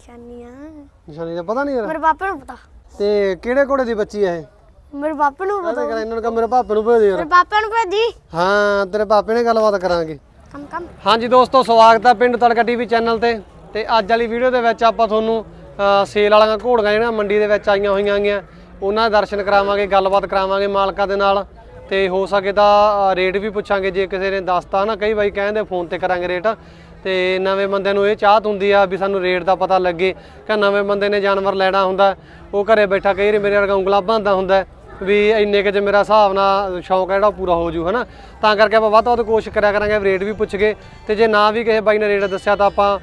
ਨਿਸ਼ਾਨੀਆਂ। ਨਿਸ਼ਾਨੀ ਦਾ ਪਤਾ ਨਹੀਂ ਯਾਰ। ਮੇਰੇ ਪਾਪਾ ਨੂੰ ਪਤਾ। ਤੇ ਕਿਹੜੇ ਘੋੜੇ ਦੀ ਬੱਚੀ ਹੈ ਇਹ? ਮੇਰੇ ਪਾਪਾ ਨੂੰ ਪਤਾ। ਕਰ ਇਹਨਾਂ ਨੂੰ ਕਹ ਮੇਰੇ ਪਾਪੇ ਨੂੰ ਭੇਜ ਦੇ ਯਾਰ। ਮੇਰੇ ਪਾਪਾ ਨੂੰ ਭੇਜੀ ਹਾਂ ਤੇਰੇ ਪਾਪੇ ਨੇ ਗੱਲਬਾਤ ਕਰਾਂਗੇ। ਕੰਮ ਕੰਮ। ਹਾਂਜੀ ਦੋਸਤੋ ਸਵਾਗਤ ਹੈ ਪਿੰਡ ਤੜਕਾ ਟੀਵੀ ਚੈਨਲ ਤੇ। ਤੇ ਅੱਜ ਵਾਲੀ ਵੀਡੀਓ ਦੇ ਵਿੱਚ ਆਪਾਂ ਤੁਹਾਨੂੰ ਅ, ਸੇਲ ਵਾਲੀਆਂ ਘੋੜੀਆਂ ਜਿਹੜੀਆਂ ਮੰਡੀ ਦੇ ਵਿੱਚ ਆਈਆਂ ਹੋਈਆਂ ਗੀਆਂ ਉਹਨਾਂ ਦੇ ਦਰਸ਼ਨ ਕਰਾਵਾਂਗੇ ਗੱਲਬਾਤ ਕਰਾਵਾਂਗੇ ਮਾਲਕਾਂ ਦੇ ਨਾਲ। ਤੇ ਹੋ ਸਕੇ ਤਾਂ ਅ, ਰੇਟ ਵੀ ਪੁੱਛਾਂਗੇ। ਜੇ ਕਿਸੇ ਨੇ ਦੱਸਤਾ ਨਾ ਕਈ ਬਾਈ ਕਹਿੰਦੇ ਫੋਨ ਤੇ ਕਰਾਂਗੇ ਰੇਟ। ਤੇ ਨਵੇਂ ਬੰਦੇ ਨੂੰ ਇਹ ਚਾਹਤ ਹੁੰਦੀ ਆ ਵੀ ਸਾਨੂੰ ਰੇਟ ਦਾ ਪਤਾ ਲੱਗੇ ਕਿ ਨਵੇਂ ਬੰਦੇ ਨੇ ਜਾਨਵਰ ਲੈਣਾ ਹੁੰਦਾ। ਉਹ ਘਰੇ ਬੈਠਾ ਕਈ ਵਾਰੀ ਮੇਰੇ ਵਰਗਾ ਉਂਗਲਾਂ ਭਾਂਦਾ ਹੁੰਦਾ ਵੀ ਇੰਨੇ ਕਿ ਜੇ ਮੇਰਾ ਹਿਸਾਬ ਨਾਲ ਸ਼ੌਕ ਹੈ ਜਿਹੜਾ ਉਹ ਪੂਰਾ ਹੋ ਜੂ ਹਨਾ? ਤਾਂ ਕਰਕੇ ਆਪਾਂ ਵੱਧ ਤੋਂ ਵੱਧ ਕੋਸ਼ਿਸ਼ ਕਰਿਆ ਕਰਾਂਗੇ ਰੇਟ ਵੀ ਪੁੱਛ ਕੇ ਤੇ ਜੇ ਨਾ ਵੀ ਕਿਸੇ ਬਾਈ ਨੇ ਰੇਟ ਦੱਸਿਆ ਤਾਂ ਆਪਾਂ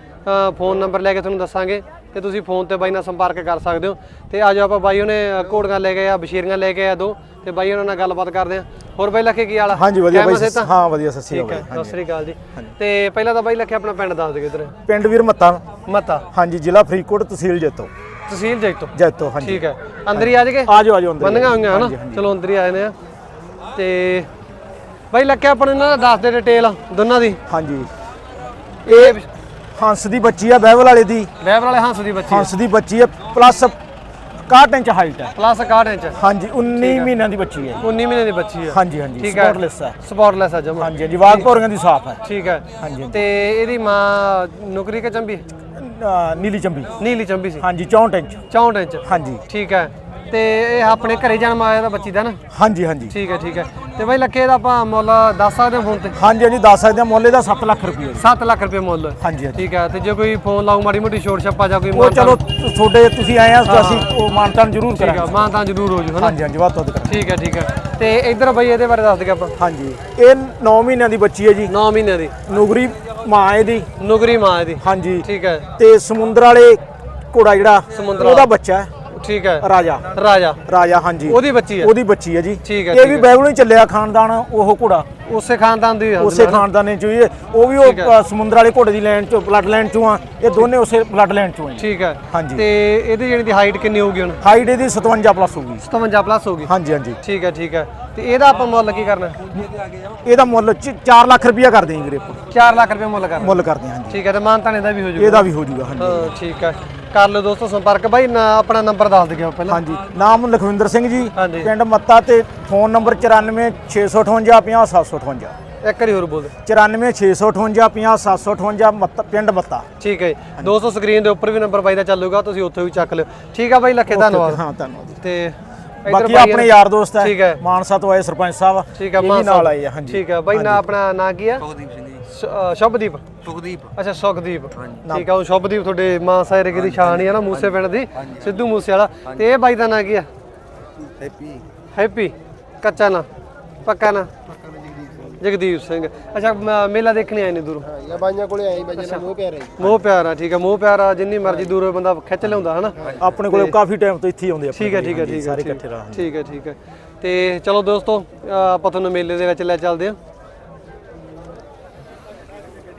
ਫੋਨ ਨੰਬਰ ਲੈ ਕੇ ਤੁਹਾਨੂੰ ਦੱਸਾਂਗੇ। ਤੇ ਤੁਸੀਂ ਫੋਨ ਤੇ ਬਾਈ ਨਾਲ ਸੰਪਰਕ ਕਰ ਸਕਦੇ ਹੋ। ਤੇ ਅੱਜ ਆਪਾਂ ਬਾਈ ਉਹਨੇ ਘੋੜੀਆਂ ਲੈ ਕੇ ਆ ਬਸ਼ੀਰੀਆਂ ਲੈ ਕੇ ਆ ਦੋ। ਤੇ ਬਾਈ ਉਹਨਾਂ ਨਾਲ ਗੱਲਬਾਤ ਕਰਦੇ ਆ। ਹੋਰ ਬਾਈ ਲੱਖੇ ਕੀ ਹਾਲ ਆ? ਹਾਂਜੀ ਵਧੀਆ ਬਾਈ? ਹਾਂ ਵਧੀਆ ਸਤਿ ਸ਼੍ਰੀ ਠੀਕ ਹੈ ਅਕਾਲ ਸਤਿ ਸ੍ਰੀ ਅਕਾਲ ਜੀ। ਤੇ ਪਹਿਲਾਂ ਤਾਂ ਬਾਈ ਲੱਖੇ ਆਪਣਾ ਪਿੰਡ ਦੱਸ ਦੇ ਕਿਧਰ ਪਿੰਡ ਵੀਰ ਮੱਤਾ। ਮਤਾ। ਹਾਂਜੀ ਜ਼ਿਲ੍ਹਾ ਫਰੀਦਕੋਟ ਤਹਿਸੀਲ ਜੈਤੋ। ਤਹਿਸੀਲ ਜੈਤੋ। ਜੈਤੋ ਹਾਂਜੀ। ਠੀਕ ਹੈ। ਅੰਦਰ ਹੀ ਆ ਜਾਗੇ? ਆਜੋ ਆਜੋ ਅੰਦਰ ਬੰਨੀਆਂ ਹੋਈਆਂ ਹਨਾ। ਚਲੋ ਅੰਦਰ ਹੀ ਆਏ ਨੇ ਆ। ਤੇ ਬਾਈ ਲੱਕਿਆ ਆਪਾਂ ਨੂੰ ਇਹਨਾਂ ਦਾ ਦੱਸ ਦੇ ਡਿਟੇਲ ਦੋਨਾਂ ਦੀ। ਹਾਂਜੀ। ਇਹ ਹੰਸ ਦੀ ਬੱਚੀ ਆ ਬਹਿਬਲ ਵਾਲੇ ਦੀ। ਵੈਬ ਵਾਲੇ ਹੰਸ ਦੀ ਬੱਚੀ ਹੰਸ ਦੀ ਬੱਚੀ ਹੈ ਪਲੱਸ 61 ਇੰਚ ਹਾਈਟ ਹੈ ਪਲੱਸ 61 ਇੰਚ। ਹਾਂਜੀ 19 ਮਹੀਨਿਆਂ ਦੀ ਬੱਚੀ ਹੈ 19 ਮਹੀਨੇ ਦੀ ਬੱਚੀ ਹੈ ਹਾਂਜੀ ਹਾਂਜੀ ਠੀਕ ਹੈ ਸਪੌਟਲੈਸ ਸਪੌਟਲੈਸ ਆ ਜਮਾ। ਹਾਂਜੀ ਹਾਂਜੀ ਵਾਗ ਪੌਰੀਆਂ ਦੀ ਸਾਫ਼ ਹੈ ਠੀਕ ਹੈ ਹਾਂਜੀ ਹਾਂਜੀ। ਤੇ ਇਹਦੀ ਮਾਂ ਨੌਕਰੀ ਕਿ ਚੰਬੀ? ਅਹ ਨੀਲੀ ਚੰਬੀ। ਨੀਲੀ ਚੰਬੀ ਸੀ। ਹਾਂਜੀ 64 ਇੰਚ। 64 ਇੰਚ। ਹਾਂਜੀ। ਠੀਕ ਹੈ ਤੇ ਇਹ ਆਪਣੇ ਘਰੇ ਜਨਮ ਆਇਆ ਦਾ ਬੱਚੀ ਦਾ ਨਾ? ਹਾਂਜੀ ਹਾਂਜੀ। ਠੀਕ ਹੈ ਠੀਕ ਹੈ ਤੇ ਬਾਈ ਲੱਕੇ ਦਾ ਆਪਾਂ ਮੁੱਲ ਦੱਸ ਸਕਦੇ ਹਾਂ ਫੋਨ ਤੇ? ਹਾਂਜੀ ਹਾਂਜੀ ਦੱਸ ਸਕਦੇ ਹਾਂ। ਮੁੱਲ ਇਹਦਾ 7 ਲੱਖ ਰੁਪਏ 7 ਲੱਖ ਰੁਪਏ ਮੁੱਲ। ਹਾਂਜੀ ਹਾਂਜੀ। ਠੀਕ ਹੈ ਤੇ ਜੇ ਕੋਈ ਫੋਨ ਲਾਉ ਮਾੜੀ ਮੋਟੀ ਛੋਟ ਛੱਪਾ ਜਾਂ ਕੋਈ ਉਹ ਚਲੋ ਤੁਹਾਡੇ ਤੁਸੀਂ ਆਏ ਆ ਤਾਂ ਅਸੀਂ ਉਹ ਮਾਨਤਾਨ ਜ਼ਰੂਰ ਠੀਕ ਕਰਾਂਗੇ। ਹੈ ਤਾਂ ਜ਼ਰੂਰ ਹੋ ਜੂ ਹਨਾ? ਹਾਂਜੀ ਹਾਂਜੀ ਵੱਧ ਤੋਂ ਵੱਧ ਕਰਾਂਗੇ। ਠੀਕ ਹੈ ਠੀਕ ਹੈ। ਤੇ ਇੱਧਰ ਬਈ ਇਹਦੇ ਬਾਰੇ ਦੱਸ ਦੇ ਆਪਾਂ। ਹਾਂਜੀ ਇਹ 9 ਮਹੀਨਿਆਂ ਦੀ ਬੱਚੀ ਹੈ ਜੀ। 9 ਮਹੀਨਿਆਂ ਦੀ। ਨੁਗਰੀ ਮਾਂ ਇਹਦੀ। ਨੁਗਰੀ ਮਾਂ ਇਹਦੀ। ਹਾਂਜੀ। ਠੀਕ ਹੈ। ਤੇ ਸਮੁੰਦਰ ਵਾਲੇ ਘੋੜਾ ਜਿਹੜਾ ਸਮੁੰਦਰ ਉਹਦਾ ਬੱਚਾ ਹੈ। ਠੀਕ ਹੈ। ਰਾਜਾ। ਰਾਜਾ। ਰਾਜਾ ਹਾਂਜੀ। ਉਹਦੀ ਬੱਚੀ ਹੈ। ਉਹਦੀ ਬੱਚੀ ਹੈ ਜੀ। ਠੀਕ ਹੈ, ਇਹ ਵੀ ਹੈ। ਬੈਬਲੋਂ ਹੀ ਚੱਲਿਆ ਖਾਨਦਾਨ ਉਹ ਘੋੜਾ। ਉਸੇ ਖਾਨਦਾਨ ਦੀ ਉਸੇ ਖਾਨਦਾਨ ਨੇ ਚੋਂ ਹੀ ਇਹ। ਉਹ ਵੀ ਉਹ ਸਮੁੰਦਰ ਵਾਲੇ ਘੋੜੇ ਦੀ ਲਾਈਨ ਚੋਂ ਬਲੱਡ ਲਾਈਨ ਚੋਂ ਆ। ਇਹ ਦੋਨੇ ਉਸੇ ਬਲੱਡ ਲਾਈਨ ਚੋਂ ਆ ਠੀਕ ਹੈ। ਹਾਂਜੀ। ਤੇ ਇਹਦੀ ਜਿਹੜੀ ਦੀ ਹਾਈਟ ਕਿੰਨੀ ਹੋਊਗੀ ਹੁਣ? ਹਾਈਟ ਇਹਦੀ 57 ਪਲੱਸ ਹੋਊਗੀ। 57 ਪਲੱਸ ਹੋਊਗੀ। ਹਾਂਜੀ ਹਾਂਜੀ। ਠੀਕ ਹੈ ਠੀਕ ਹੈ। ਤੇ ਇਹਦਾ ਆਪਾਂ ਮੁੱਲ ਕੀ ਕਰਨਾ? ਇਹਦਾ ਮੁੱਲ 4 ਲੱਖ ਰੁਪਇਆ ਕਰਦੇ ਆਂ ਵੀਰੇ ਆਪਾਂ। 4 ਲੱਖ ਰੁਪਏ ਮੁੱਲ ਕਰਨਾ। ਮੁੱਲ ਕਰਦੇ ਹਾਂ ਹਾਂਜੀ। ਠੀਕ ਹੈ ਤੇ ਮਾਨਤਾਨੇ ਦਾ ਵੀ ਹੋ ਜਾਊਗਾ। ਇਹਦਾ ਵੀ ਹੋ ਜਾਊਗਾ ਹਾਂਜੀ। ਠੀਕ ਹੈ। ਕਰ ਲਓ ਦੋਸਤੋ ਸੰਪਰਕ। ਬਾਈ ਨਾ ਆਪਣਾ ਨੰਬਰ ਦੱਸ ਦਿਓ ਪਹਿਲਾਂ। ਹਾਂਜੀ ਨਾਮ ਲਖਵਿੰਦਰ ਸਿੰਘ ਜੀ। ਹਾਂਜੀ। ਪਿੰਡ ਮੱਤਾ ਤੇ ਫੋਨ ਨੰਬਰ 94658 50758 ਇੱਕ ਵਾਰੀ ਹੋਰ ਬੋਲ ਦਿਓ। 94658 50758 ਮੱਤਾ ਪਿੰਡ ਮੱਤਾ। ਠੀਕ ਹੈ ਜੀ। ਦੋਸਤੋ ਸਕਰੀਨ ਦੇ ਉੱਪਰ ਵੀ ਨੰਬਰ ਬਾਈ ਦਾ ਚੱਲੂਗਾ ਤੁਸੀਂ ਉੱਥੇ ਵੀ ਚੱਕ ਲਿਓ। ਠੀਕ ਆ ਬਾਈ ਲੱਖੇ ਧੰਨਵਾਦ। ਹਾਂ ਧੰਨਵਾਦ। ਤੇ ਬਾਕੀ ਬਾਈ ਆਪਣੇ ਯਾਰ ਦੋਸਤ ਹੈ ਠੀਕ ਹੈ। ਮਾਨਸਾ ਤੋਂ ਆਏ ਸਰਪੰਚ ਸਾਹਿਬ ਠੀਕ ਹੈ ਇਹ ਮਾਨ ਨਾਲ ਆਏ ਆ ਹਾਂਜੀ। ਠੀਕ ਹੈ ਬਾਈ ਨਾ ਆਪਣਾ ਨਾਂ ਕੀ ਆ ਸੁਖਦੀਪ ਸਿੰਘ ਜੀ। ਸ਼- ਅ, ਸ਼ੁਭਦੀਪ। ਸੁਖਦੀਪ। ਅੱਛਾ ਸੁਖਦੀਪ। ਠੀਕ ਆ ਉਹ ਸ਼ੁਭਦੀਪ ਤੁਹਾਡੇ ਮਾਂ ਸਾਇਰੇ ਦੀ ਸ਼ਾਨ ਹੀ ਆ ਨਾ ਮੂਸੇ ਪਿੰਡ ਦੀ ਸਿੱਧੂ ਮੂਸੇ ਵਾਲਾ ਤੇ ਇਹ ਬਾਈ ਦਾ ਨਾਂ ਕੀ ਆ ਹੈਪੀ। ਹੈਪੀ। ਕੱਚਾ ਨਾਂ ਪੱਕਾ ਨਾਂ? ਜਗਦੀਪ ਸਿੰਘ। ਅੱਛਾ ਮ- ਮੇਲਾ ਦੇਖਣੇ ਆਏ ਨੇ ਦੂਰੋਂ? ਇਹ ਬਾਈਆਂ ਕੋਲੇ ਆਏ ਬਾਈਆਂ ਨਾਲ ਮੋਹ ਪਿਆ ਰਹੀ ਮੋਹ ਪਿਆਰਾ ਠੀਕ ਹੈ ਮੋਹ ਪਿਆਰਾ ਜਿੰਨੀ ਮਰਜ਼ੀ ਦੂਰੋਂ ਬੰਦਾ ਖਿੱਚ ਲਿਆਉਂਦਾ ਹਨਾ? ਆਪਣੇ ਕੋਲ ਕਾਫੀ ਟਾਈਮ ਤੋਂ ਇੱਥੇ ਹੀ ਆਉਂਦੇ ਆ ਠੀਕ ਹੈ ਠੀਕ ਹੈ ਠੀਕ ਹੈ ਸਾਰੇ ਠੀਕ- ਇਕੱਠੇ ਰਹਾਂਗੇ ਠੀਕ ਹੈ ਠੀਕ ਹੈ। ਤੇ ਚਲੋ ਦੋਸਤੋ ਆਪਾਂ ਤੁਹਾਨੂੰ ਮੇਲੇ ਦੇ ਵਿੱਚ ਲੈ ਚੱਲਦੇ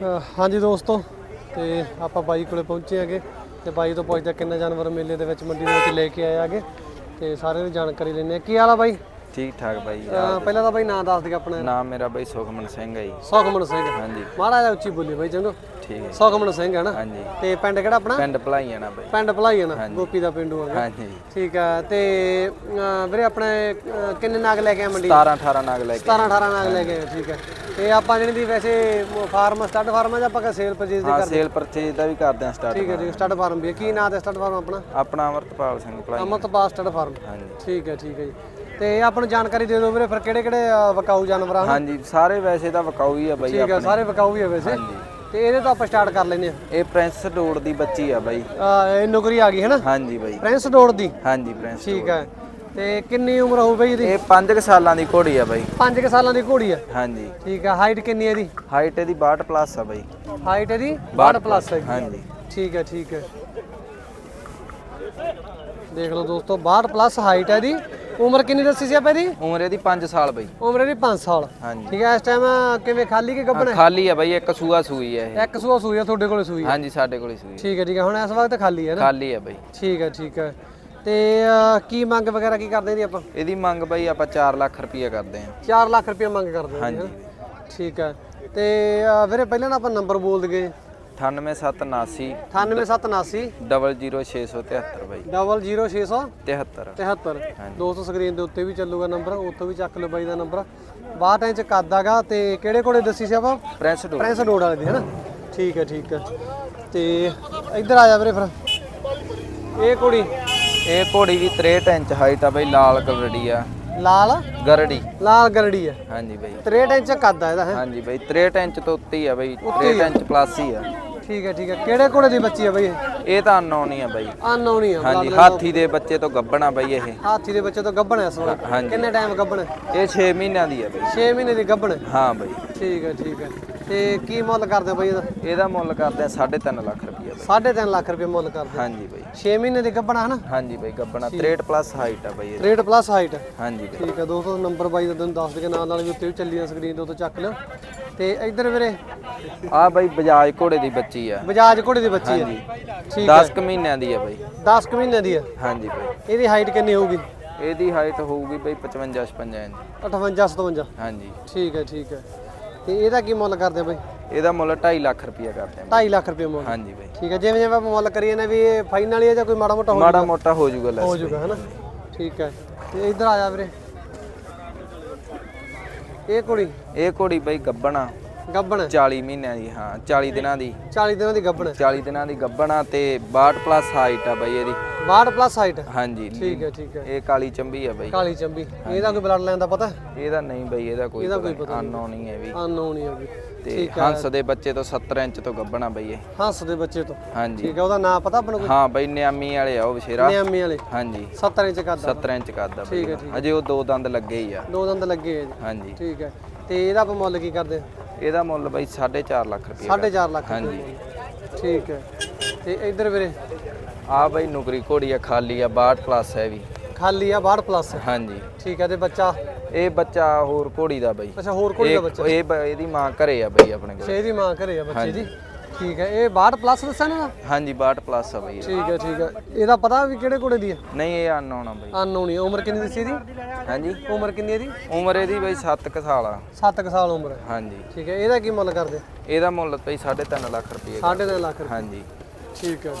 ਹਾਂ। ਹਾਂਜੀ ਦੋਸਤੋ ਤੇ ਆਪਾਂ ਬਾਈ ਕੋਲੇ ਪਹੁੰਚੇ ਹੈਗੇ। ਤੇ ਬਾਈ ਤੋਂ ਪੁੱਛਦੇ ਹਾਂ ਕਿੰਨੇ ਜਾਨਵਰ ਮੇਲੇ ਦੇ ਵਿੱਚ ਮੰਡੀ ਦੇ ਵਿੱਚ ਲੈ ਕੇ ਆਏ ਹੈਗੇ। ਤੇ ਸਾਰਿਆਂ ਦੀ ਜਾਣਕਾਰੀ ਲੈਣੇ ਆ ਕੀ ਹਾਲ ਆ ਬਾਈ? ਠੀਕ ਠਾਕ ਬਾਈ ਅਹ ਪਹਿਲਾਂ ਤਾਂ ਬਾਈ ਨਾਂ ਦੱਸ ਦੇ ਆਪਣਾ। ਨਾਮ ਮੇਰਾ ਬਾਈ ਸੁਖਮਨ ਸਿੰਘ ਹੈ ਜੀ। ਸੁਖਮਨ ਸਿੰਘ। ਹਾਂਜੀ। ਮਹਾਰਾਜ ਉੱਚੀ ਬੋਲੀ ਬਾਈ ਚੰਗੋ। ਠੀਕ ਹੈ। ਸੁਖਮਨ ਸਿੰਘ ਹੈ ਨਾ? ਹਾਂਜੀ। ਤੇ ਪਿੰਡ ਕਿਹੜਾ ਆਪਣਾ? ਪਿੰਡ ਭਲਾਈਆਂ ਨਾ ਬਾਈ। ਪਿੰਡ ਭਲਾਈ ਹੈ ਨਾ ਗੋਪੀ ਦਾ ਪਿੰਡੂ ਹੈਗਾ ਹਾਂਜੀ। ਠੀਕ ਆ ਤੇ ਅਹ ਵੀਰੇ ਆਪਣੇ ਅਹ ਕਿੰਨੇ ਨਾਗ ਲੈ ਕੇ ਆ ਮੰਡੀ? 17 18 ਨਾਗ ਲੈ ਕੇ 17 18 ਨਾਗ ਲੈ ਕੇ ਆਏ, ਠੀਕ ਹੈ ਤੇ ਆਪਾਂ ਜਿਹੜੀ ਦੀ ਵੈਸੇ ਫਾਰਮ ਸਟੱਡ ਫਾਰਮ ਹੈ ਜਾਂ ਆਪਾਂ ਸੇਲ ਪਰਚੇਜ਼ ਦੇ ਹਾਂ ਕਰਦੇ ਸੇਲ ਪਰਚੇਜ ਦਾ ਵੀ ਕਰਦੇ ਆ ਸਟਾਰਟ ਠੀਕ ਹੈ ਜੀ ਸਟੱਡ ਫਾਰਮ ਵੀ ਹੈ ਕੀ ਨਾਂ ਤੇ ਸਟੱਡ ਫਾਰਮ ਆਪਣਾ? ਆਪਣਾ ਅਮਰਤਪਾਲ ਸਿੰਘ ਭਲਾਈ ਅਮਰਤਪਾਲ ਸਟੱਡ ਫਾਰਮ। ਹਾਂਜੀ। ਠੀਕ ਹੈ ਠੀਕ ਹੈ ਜੀ। ਤੇ ਇਹ ਆਪਾਂ ਨੂੰ ਜਾਣਕਾਰੀ ਦੇ ਦਿਓ ਵੀਰੇ ਫਿਰ ਕਿਹੜੇ ਕਿਹੜੇ ਵਕਾਊ ਜਾਨਵਰ ਹਨ ਹਾਂਜੀ ਸਾਰੇ ਵੈਸੇ ਤਾਂ ਵਕਾਊ ਹੀ ਆ ਬਾਈ ਠੀਕ ਹੈ ਸਾਰੇ ਵਕਾਊ ਹੀ ਆ ਵੈਸੇ। ਤੇ ਇਹਦੇ ਤੋਂ ਆਪਾਂ ਸਟਾਰਟ ਕਰ ਲੈਨੇ ਇਹ ਪ੍ਰਿੰਸ ਡੋੜ ਦੀ ਬੱਚੀ ਆ ਬਾਈ। ਆ ਇਹ ਨੌਕਰੀ ਆ ਗਈ ਹੈ ਨਾ? ਹਾਂਜੀ ਬਾਈ। ਪ੍ਰਿੰਸ ਡੋੜ ਦੀ? ਹਾਂਜੀ ਪ੍ਰਿੰਸ ਠੀਕ ਹੈ ਤੇ ਕਿੰਨੀ ਉਮਰ ਹੋਊ ਬਈ ਇਹਦੀ? ਇਹ 5 ਸਾਲਾਂ ਦੀ ਘੋੜੀ ਆ ਬਾਈ। 5 ਸਾਲਾਂ ਦੀ ਘੋੜੀ ਆ? ਹਾਂਜੀ। ਠੀਕ ਹੈ ਹਾਈਟ ਕਿੰਨੀ ਹੈ ਇਹਦੀ? ਹਾਈਟ ਇਹਦੀ 62 ਪਲੱਸ ਆ ਬਾਈ। ਹਾਈਟ ਇਹਦੀ 62 ਪਲੱਸ ਹੈ ਹਾਂਜੀ। ਠੀਕ ਹੈ ਠੀਕ ਹੈ ਦੇਖ ਲਓ ਦੋਸਤੋ 62 ਪਲੱਸ ਹਾਈਟ ਹੈ ਇਹਦੀ। ਉਮਰ ਕਿੰਨੀ ਦੱਸੀ ਸੀ ਆਪਾਂ ਇਹਦੀ? ਉਮਰ ਇਹਦੀ 5 ਸਾਲ ਬਾਈ। ਉਮਰ ਇਹਦੀ 5 ਸਾਲ। ਹਾਂਜੀ। ਠੀਕ ਹੈ ਇਸ ਟਾਈਮ ਕਿਵੇਂ ਖਾਲੀ ਕਿ ਗੱਬਣ? ਹੈ ਖਾਲੀ ਆ ਬਾਈ ਇੱਕ ਸੂਆ ਸੂਈ ਆ ਇਹ। ਇੱਕ ਸੂਆ ਸੂਈ ਆ ਤੁਹਾਡੇ ਕੋਲੇ ਸੂਈ ਆ। ਹਾਂਜੀ ਸਾਡੇ ਕੋਲ ਸੂਈ ਆ। ਠੀਕ ਹੈ ਠੀਕ ਹੈ ਹੁਣ ਇਸ ਵਕਤ ਖਾਲੀ ਹੈ ਨਾ? ਖਾਲੀ ਆ ਬਾਈ। ਠੀਕ ਹੈ ਠੀਕ ਹੈ। ਤੇ ਅਹ, ਕੀ ਮੰਗ ਵਗੈਰਾ ਕੀ ਕਰਦੇ ਜੀ ਆਪਾਂ? ਇਹਦੀ ਮੰਗ ਬਾਈ ਆਪਾਂ 4 ਲੱਖ ਰੁਪਈਆ ਕਰਦੇ ਆਂ 4 ਲੱਖ ਰੁਪਏ ਮੰਗ ਕਰਦੇ ਹਾਂ ਜੀ, ਹਾਂਜੀ। ਹੈਨਾ? ਠੀਕ ਹੈ। ਤੇ ਅਹ, ਵੀਰੇ ਪਹਿਲਾਂ ਨਾ ਆਪਾਂ ਨੰਬਰ ਬੋਲ ਦਈਏ। 98779 98779 00673 ਬਾਈ। 00600 73 73 ਹਾਂਜੀ। ਦੋਸਤੋ ਸਕਰੀਨ ਦੇ ਉੱਤੇ ਵੀ ਚੱਲੂਗਾ ਨੰਬਰ ਉੱਥੋਂ ਵੀ ਚੱਕ ਲਓ ਬਾਈ ਦਾ ਨੰਬਰ। 62 ਇੰਚ ਕੱਦ ਹੈਗਾ ਤੇ ਕਿਹੜੇ ਕੋਲੇ ਦੱਸੀ ਸੀ ਆਪਾਂ? ਪ੍ਰਿੰਸ ਡੋ ਪ੍ਰਿੰਸ ਰੋਡ ਵਾਲੇ ਦੀ ਹੈ ਨਾ ਠੀਕ ਹੈ ਠੀਕ ਹੈ। ਤੇ ਇੱਧਰ ਆ ਜਾ ਵੀਰੇ ਫਿਰ। ਇਹ ਕੁੜੀ? ਇਹ ਘੋੜੀ ਵੀ 63 ਇੰਚ ਹਾਈਟ ਆ ਬਾਈ ਲਾਲ ਗਰੜੀ ਆ। ਲਾਲ? ਗਰੜੀ। ਲਾਲ ਗਰੜੀ ਹਾਂਜੀ ਬਾਈ। 63 ਇੰਚ ਕੱਦ ਆ ਇਹਦਾ ਹਾਂਜੀ ਬਾਈ 63 ਇੰਚ ਤੋਂ ਉੱਤੇ ਹੀ ਆ ਬਾਈ 63 ਇੰਚ ਪਲੱਸ ਹੀ ਆ। ਠੀਕ ਹੈ ਠੀਕ ਹੈ। ਕਿਹੜੇ ਕੋਲੇ ਦੀ ਬੱਚੀ ਹੈ ਬਾਈ ਇਹ? ਇਹ ਤਾਂ ਅਨਨੋਨ ਹੀ ਆ ਬਾਈ। ਅਨਨੋਨ ਹੀ ਆ ਹਾਂਜੀ ਹਾਥੀ ਦੇ ਬੱਚੇ ਤੋਂ ਗੱਬਣਾ ਬਾਈ ਇਹ। ਹਾਥੀ ਦੇ ਬੱਚੇ ਤੋਂ ਗੱਭਣ ਹੈ ਸੋਣਾ ਹਾਂਜੀ। ਕਿੰਨੇ ਟਾਈਮ ਗੱਭਣ? ਇਹ 6 ਮਹੀਨਿਆਂ ਦੀ ਆ ਬਾਈ। 6 ਮਹੀਨੇ ਦੀ ਗੱਭਣ? ਹਾਂ ਬਾਈ। ਠੀਕ ਹੈ ਠੀਕ ਹੈ। ਤੇ ਕੀ ਮੁੱਲ ਕਰਦੇ ਹੋ ਬਾਈ ਇਹਦਾ? ਇਹਦਾ ਮੁੱਲ ਕਰਦੇ ਆ 3.5 ਲੱਖ ਰੁਪਈਆ ਬਾਈ। 3.5 ਲੱਖ ਰੁਪਏ ਮੁੱਲ ਕਰਦੇ ਹਾਂਜੀ ਬਾਈ। 6 ਮਹੀਨੇ ਦੀ ਗੱਭਣ ਹੈ ਨਾ ਹਾਂਜੀ ਬਾਈ ਗੱਬਣਾ 63 ਪਲੱਸ ਹਾਈਟ ਆ ਬਾਈ ਇਹਦੀ। ਰੇਟ ਪਲੱਸ ਹਾਈਟ ਹਾਂਜੀ ਬਾਈ। ਠੀਕ ਹੈ ਦੋਸਤੋ ਨੰਬਰ ਬਾਈ ਦਾ ਤੁਹਾਨੂੰ ਦੱਸ ਦੇ ਨਾਲ ਨਾਲ ਵੀ ਉੱਤੇ ਵੀ ਚੱਲੀ ਆ ਸਕਰੀਨ ਦੇ ਉੱਤੇ ਚੱਕ ਲਿਓ। ਤੇ ਇੱਧਰ ਵੀਰੇ? ਆ ਬਾਈ ਬਜਾਜ ਘੋੜੇ ਦੀ ਬੱਚੀ ਆ। ਬਜਾਜ ਘੋੜੇ ਦੀ ਬੱਚੀ ਹੈ ਠੀਕ 10 ਕੁ ਮਹੀਨਿਆਂ ਦੀ ਆ ਬਾਈ। 10 ਕੁ ਮਹੀਨੇ ਦੀ ਹੈ ਹਾਂਜੀ ਬਾਈ। ਇਹਦੀ ਹਾਈਟ ਕਿੰਨੀ ਹੋਊਗੀ? ਇਹਦੀ ਹਾਈਟ ਹੋਊਗੀ ਬਾਈ 55 56 ਇੰਚ। 58 57 ਹਾਂਜੀ। ਠੀਕ ਹੈ ਠੀਕ ਹੈ। ਤੇ ਇਹਦਾ ਕੀ ਮੁੱਲ ਕਰਦੇ ਆ ਬਾਈ? ਇਹਦਾ ਮੁੱਲ 2.5 ਲੱਖ ਰੁਪਈਆ ਕਰਦੇ ਆ 2.5 ਲੱਖ ਰੁਪਏ ਮੁੱਲ। ਹਾਂਜੀ ਬਾਈ। ਠੀਕ ਹੈ ਜਿਵੇਂ ਜਿਵੇਂ ਆਪਾਂ ਮੁੱਲ ਕਰੀਏ ਨਾ ਵੀ ਇਹ ਫਾਈਨਲ ਹੀ ਹੈ ਜਾਂ ਕੋਈ ਮਾੜਾ ਮੋਟਾ ਹੋ ਮਾੜਾ ਮੋਟਾ ਹੋ ਜਾਊਗਾ ਹੋ ਲੈਸ ਜਾਊਗਾ ਹਨਾ ਠੀਕ ਹੈ। ਤੇ ਇੱਧਰ ਆ ਜਾ ਵੀਰੇ। ਇਹ ਕੁੜੀ? ਇਹ ਘੋੜੀ ਬਾਈ ਗੱਬਣਾ ਗੱਬਣ? 40 ਮਹੀਨਿਆਂ ਦੀ ਹਾਂ 40 ਦਿਨਾਂ ਦੀ। 40 ਦਿਨਾਂ ਦੀ ਗੱਬਣ। 40 ਦਿਨਾਂ ਦੀ ਗੱਬਣਾ ਤੇ 62 ਪਲੱਸ ਹਾਈਟ ਆ ਬਾਈ ਇਹਦੀ। 62 ਪਲੱਸ ਹਾਈਟ ਹਾਂਜੀ। ਠੀਕ ਹੈ ਠੀਕ ਹੈ। ਇਹ ਕਾਲੀ ਚੰਬੀ ਆ ਬਾਈ। ਕਾਲੀ ਚੰਬੀ। ਇਹਦਾ ਕੋਈ ਬਲੱਡ ਲਾਈਨ ਦਾ ਪਤਾ? ਇਹਦਾ ਨਹੀਂ ਬਾਈ ਇਹਦਾ ਕੋਈ ਇਹਦਾ ਕੋਈ ਪਤਾ ਅਨਨੋਨ ਹੀ ਹੈ ਵੀ। ਅਨਨੋਨ ਹੀ ਹੋਗੀ ਤੇ ਹੰਸ ਦੇ ਬੱਚੇ ਤੋਂ 70 ਇੰਚ ਤੋਂ ਗੱਬਣਾ ਬਾਈ ਇਹ। ਹੰਸ ਦੇ ਬੱਚੇ ਤੋਂ। ਹਾਂਜੀ। ਠੀਕ ਹੈ ਉਹਦਾ ਨਾਂ ਪਤਾ ਆਪਾਂ ਨੂੰ ਕੋਈ? ਹਾਂ ਬਾਈ ਨਿਆਮੀ ਵਾਲੇ ਆ ਉਹ ਵਿਸ਼ੇਰਾ ਨਿਆਮੀ ਵਾਲੇ। ਹਾਂਜੀ। 70 ਇੰਚ ਕੱਦ 70 ਇੰਚ ਕਰਦਾ ਬਾਈ ਠੀਕ ਹੈ, ਇਹਦਾ। ਅਜੇ ਉਹ ਦੋ ਦੰਦ ਲੱਗੇ ਹੀ ਆ। ਦੋ ਦੰਦ ਲੱਗੇ ਆ ਜੀ। ਹਾਂਜੀ। ਠੀਕ ਹੈ ਤੇ ਇਹਦਾ ਆਪਾਂ ਮੁੱਲ ਕੀ ਕਰਦੇ ਇਹਦਾ ਮੁੱਲ ਬਾਈ 4.5 ਲੱਖ ਰੁਪਏ 4.5 ਲੱਖ ਹਾਂਜੀ। ਠੀਕ ਹੈ ਤੇ ਇੱਧਰ ਵੀਰੇ? ਆ ਬਾਈ ਨੁਕਰੀ ਘੋੜੀ ਆ ਖਾਲੀ ਆ 62 ਪਲੱਸ ਹੈ ਵੀ। ਖਾਲੀ ਆ 62 ਪਲੱਸ ਹਾਂਜੀ। ਠੀਕ ਹੈ ਤੇ ਬੱਚਾ? ਇਹ ਬੱਚਾ ਹੋਰ ਘੋੜੀ ਦਾ ਬਾਈ। ਅੱਛਾ ਹੋਰ ਕੋਈ ਦਾ ਬੱਚਾ? ਇਹ ਬ- ਇਹਦੀ ਮਾਂ ਘਰੇ ਆ ਬਾਈ ਆਪਣੇ ਕੋਲ। ਛੇ ਦੀ ਮਾਂ ਘਰੇ ਆ ਬੱਚੇ ਦੀ? ਠੀਕ ਹੈ ਇਹ 62 ਪਲੱਸ ਦੱਸਿਆ ਨਾ? ਹਾਂਜੀ 62 ਪਲੱਸ ਆ ਬਾਈ ਇਹ। ਠੀਕ ਹੈ ਠੀਕ ਹੈ। ਇਹਦਾ ਪਤਾ ਵੀ ਕਿਹੜੇ ਕੋਲੇ ਦੀ ਹੈ? ਨਹੀਂ ਇਹ ਅਨਨੋਨ ਆ ਬਾਈ। ਅਨਨੋਨ। ਉਮਰ ਕਿੰਨੀ ਦੱਸੀ ਇਹਦੀ? ਹਾਂਜੀ। ਉਮਰ ਕਿੰਨੀ ਹੈ ਇਹਦੀ? ਉਮਰ ਇਹਦੀ ਬਾਈ 7 ਕੁ ਸਾਲ ਆ। 7 ਸਾਲ ਉਮਰ ਹੈ। ਹਾਂਜੀ। ਠੀਕ ਹੈ ਇਹਦਾ ਕੀ ਮੁੱਲ ਕਰਦੇ? ਇਹਦਾ ਮੁੱਲ ਬਾਈ 3.5 ਲੱਖ ਰੁਪਏ 3.5 ਲੱਖ ਰੁਪਏ। ਹਾਂਜੀ। ਠੀਕ ਹੈ।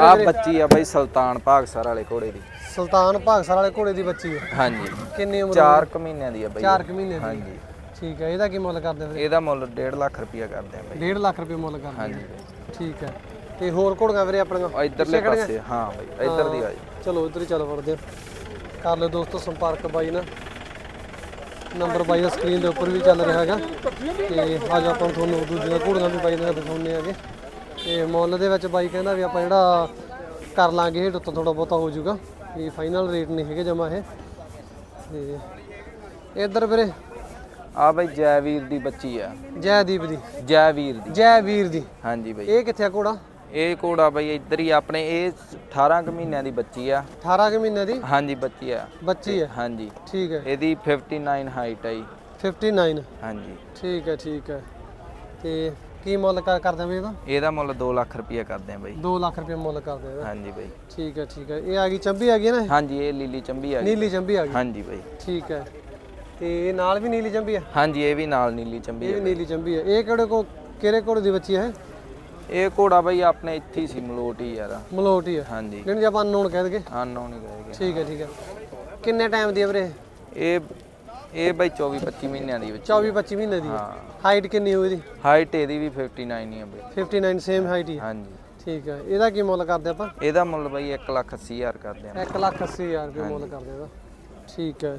ਆ ਬੱਚੀ ਆ ਬਾਈ ਸੁਲਤਾਨ ਭਾਗਸਰ ਵਾਲੇ ਘੋੜੇ ਦੀ। ਸੁਲਤਾਨ ਭਾਗਸਰ ਵਾਲੇ ਘੋੜੇ ਦੀ ਬੱਚੀ ਹੈ। ਹਾਂਜੀ। ਕਿੰਨੀ ਉਮਰ 4 ਕੁ ਮਹੀਨਿਆਂ ਦੀ ਆ ਬਾਈ 4 ਕੁ ਮਹੀਨੇ ਦੀ। ਹਾਂਜੀ। ਠੀਕ ਹੈ ਇਹਦਾ ਕੀ ਮੁੱਲ ਕਰਦੇ ਫਿਰ ਇਹਦਾ ਮੁੱਲ 1.5 ਲੱਖ ਰੁਪਏ ਕਰਦੇ ਆ ਬਾਈ। 1.5 ਲੱਖ ਰੁਪਏ ਮੁੱਲ ਕਰਦੇ ਹਾਂਜੀ। ਠੀਕ ਹੈ। ਤੇ ਹੋਰ ਘੋੜੀਆਂ ਵੀਰੇ ਆਪਣੀਆਂ? ਆ ਇਧਰਲੇ ਪਾਸੇ ਹਾਂ ਬਾਈ ਇਧਰ ਦੀ ਆ ਜੀ। ਚਲੋ ਇੱਧਰ ਹੀ ਚੱਲ ਵੜਦੇ ਕਰ ਲਓ ਦੋਸਤੋ ਸੰਪਰਕ ਬਾਈ ਨਾਲ। ਨੰਬਰ ਬਾਈ ਦਾ ਸਕਰੀਨ ਦੇ ਉੱਪਰ ਵੀ ਚੱਲ ਰਿਹਾ ਹੈਗਾ। ਤੇ ਅੱਜ ਆਪਾਂ ਤੁਹਾਨੂੰ ਦੂਜੀਆਂ ਘੋੜੀਆਂ ਵੀ ਬਾਈ ਨਾਲ ਦਿਖਾਉਂਦੇ ਹੈਗੇ। ਤੇ ਮੁੱਲ ਦੇ ਵਿੱਚ ਬਾਈ ਕਹਿੰਦਾ ਵੀ ਆਪਾਂ ਜਿਹੜਾ ਕਰ ਲਾਂਗੇ ਹੇਠ ਉੱਤੋਂ ਥੋੜਾ ਬਹੁਤਾ ਹੋ ਜਾਊਗਾ ਇਹ ਫਾਈਨਲ ਰੇਟ ਨਹੀਂ ਹੈਗੇ ਜਮਾ ਇਹ। ਤੇ ਇੱਧਰ ਵੀਰੇ। ਆ ਬਾਈ ਜੈਵੀਰ ਦੀ ਬੱਚੀ ਆ। ਜੈਦੀਪ ਦੀ। ਜੈਵੀਰ ਦੀ। ਜੈ ਵੀਰ ਦੀ। ਹਾਂਜੀ ਬਾਈ। ਇਹ ਕਿੱਥੇ ਆ ਘੋੜਾ? ਇਹ ਘੋੜਾ ਬਾਈ ਇੱਧਰ ਹੀ ਆਪਣੇ ਇਹ 18 ਕੁ ਮਹੀਨਿਆਂ ਦੀ ਬੱਚੀ ਆ। 18 ਕੁ ਮਹੀਨੇ ਦੀ? ਹਾਂਜੀ ਬੱਚੀ ਆ। ਬੱਚੀ ਹੈ ਹਾਂਜੀ। ਠੀਕ ਹੈ ਇਹਦੀ 59 ਹਾਈਟ ਆ ਜੀ। 59 ਹਾਂਜੀ। ਠੀਕ ਹੈ ਠੀਕ ਹੈ ਤੇ ਕੀ ਮੁੱਲ ਕਰ ਕਰਦੇ ਵੀ ਇਹਦਾ? ਇਹਦਾ ਮੁੱਲ 2 ਲੱਖ ਰੁਪਏ ਕਰਦੇ ਆ ਬਾਈ। 2 ਲੱਖ ਰੁਪਏ ਮੁੱਲ ਕਰਦੇ ਇਹਦਾ? ਹਾਂਜੀ ਬਾਈ। ਠੀਕ ਹੈ ਠੀਕ ਹੈ। ਇਹ ਆ ਗਈ ਚੰਬੀ ਆ ਗਈ ਨਾ ਇਹ? ਹਾਂਜੀ ਇਹ ਲੀਲੀ ਚੰਬੀ ਆ ਗਈ। ਨੀਲੀ ਚੰਬੀ ਆ ਗਈ। ਹਾਂਜੀ ਬਾਈ। ਠੀਕ ਹੈ। ਤੇ ਇਹ ਨਾਲ ਵੀ ਨੀਲੀ ਚੰਬੀ ਆ? ਹਾਂਜੀ ਇਹ ਵੀ ਨਾਲ ਨੀਲੀ ਚੰਬੀ ਇਹ ਆ ਵੀ ਨੀਲੀ ਚੰਬੀ ਆ। ਇਹ ਕਿਹੜੇ ਕੋ ਕਿਹੜੇ ਕੋੜੇ ਦੀ ਬੱਚੀ ਹੈ ਇਹ? ਘੋੜਾ ਬਾਈ ਆਪਣੇ ਇੱਥੇ ਹੀ ਸੀ ਮਲੋਟ ਹੀ ਯਾਰ। ਮਲੋਟ ਹੀ ਆ। ਹਾਂਜੀ। ਜਿਹਨੂੰ ਜੇ ਆਪਾਂ ਅਨਨੋਨ ਕਹਿ ਦਗੇ ਅਨਨੋਨ ਹੀ ਕਹੇਗੇ ਠੀਕ ਹੈ ਠੀਕ ਹੈ। ਕਿੰਨੇ ਟਾਈਮ ਦੀ ਆ ਵੀਰੇ ਇਹ ਇਹ ਬਾਈ 24 25 ਮਹੀਨਿਆਂ ਦੀ ਬੱਚੀ 24 25 ਮਹੀਨੇ ਦੀ? ਹਾਂ। ਹਾਈਟ ਕਿੰਨੀ ਹੋਈ ਇਹਦੀ? ਹਾਈਟ ਇਹਦੀ ਵੀ 59 ਹੀ ਆ ਬਾਈ। 59 ਸੇਮ ਹਾਈਟ ਹੀ। ਹਾਂਜੀ। ਠੀਕ ਹੈ ਇਹਦਾ ਕੀ ਮੁੱਲ ਕਰਦੇ ਆਪਾਂ? ਇਹਦਾ ਮੁੱਲ ਬਾਈ 1 ਲੱਖ 80 ਹਜ਼ਾਰ ਕਰਦੇ ਆ। 1 ਲੱਖ 80 ਹਜ਼ਾਰ ਰੁਪਏ ਮੁੱਲ ਕਰਦੇ ਇਹਦਾ। ਠੀਕ ਹੈ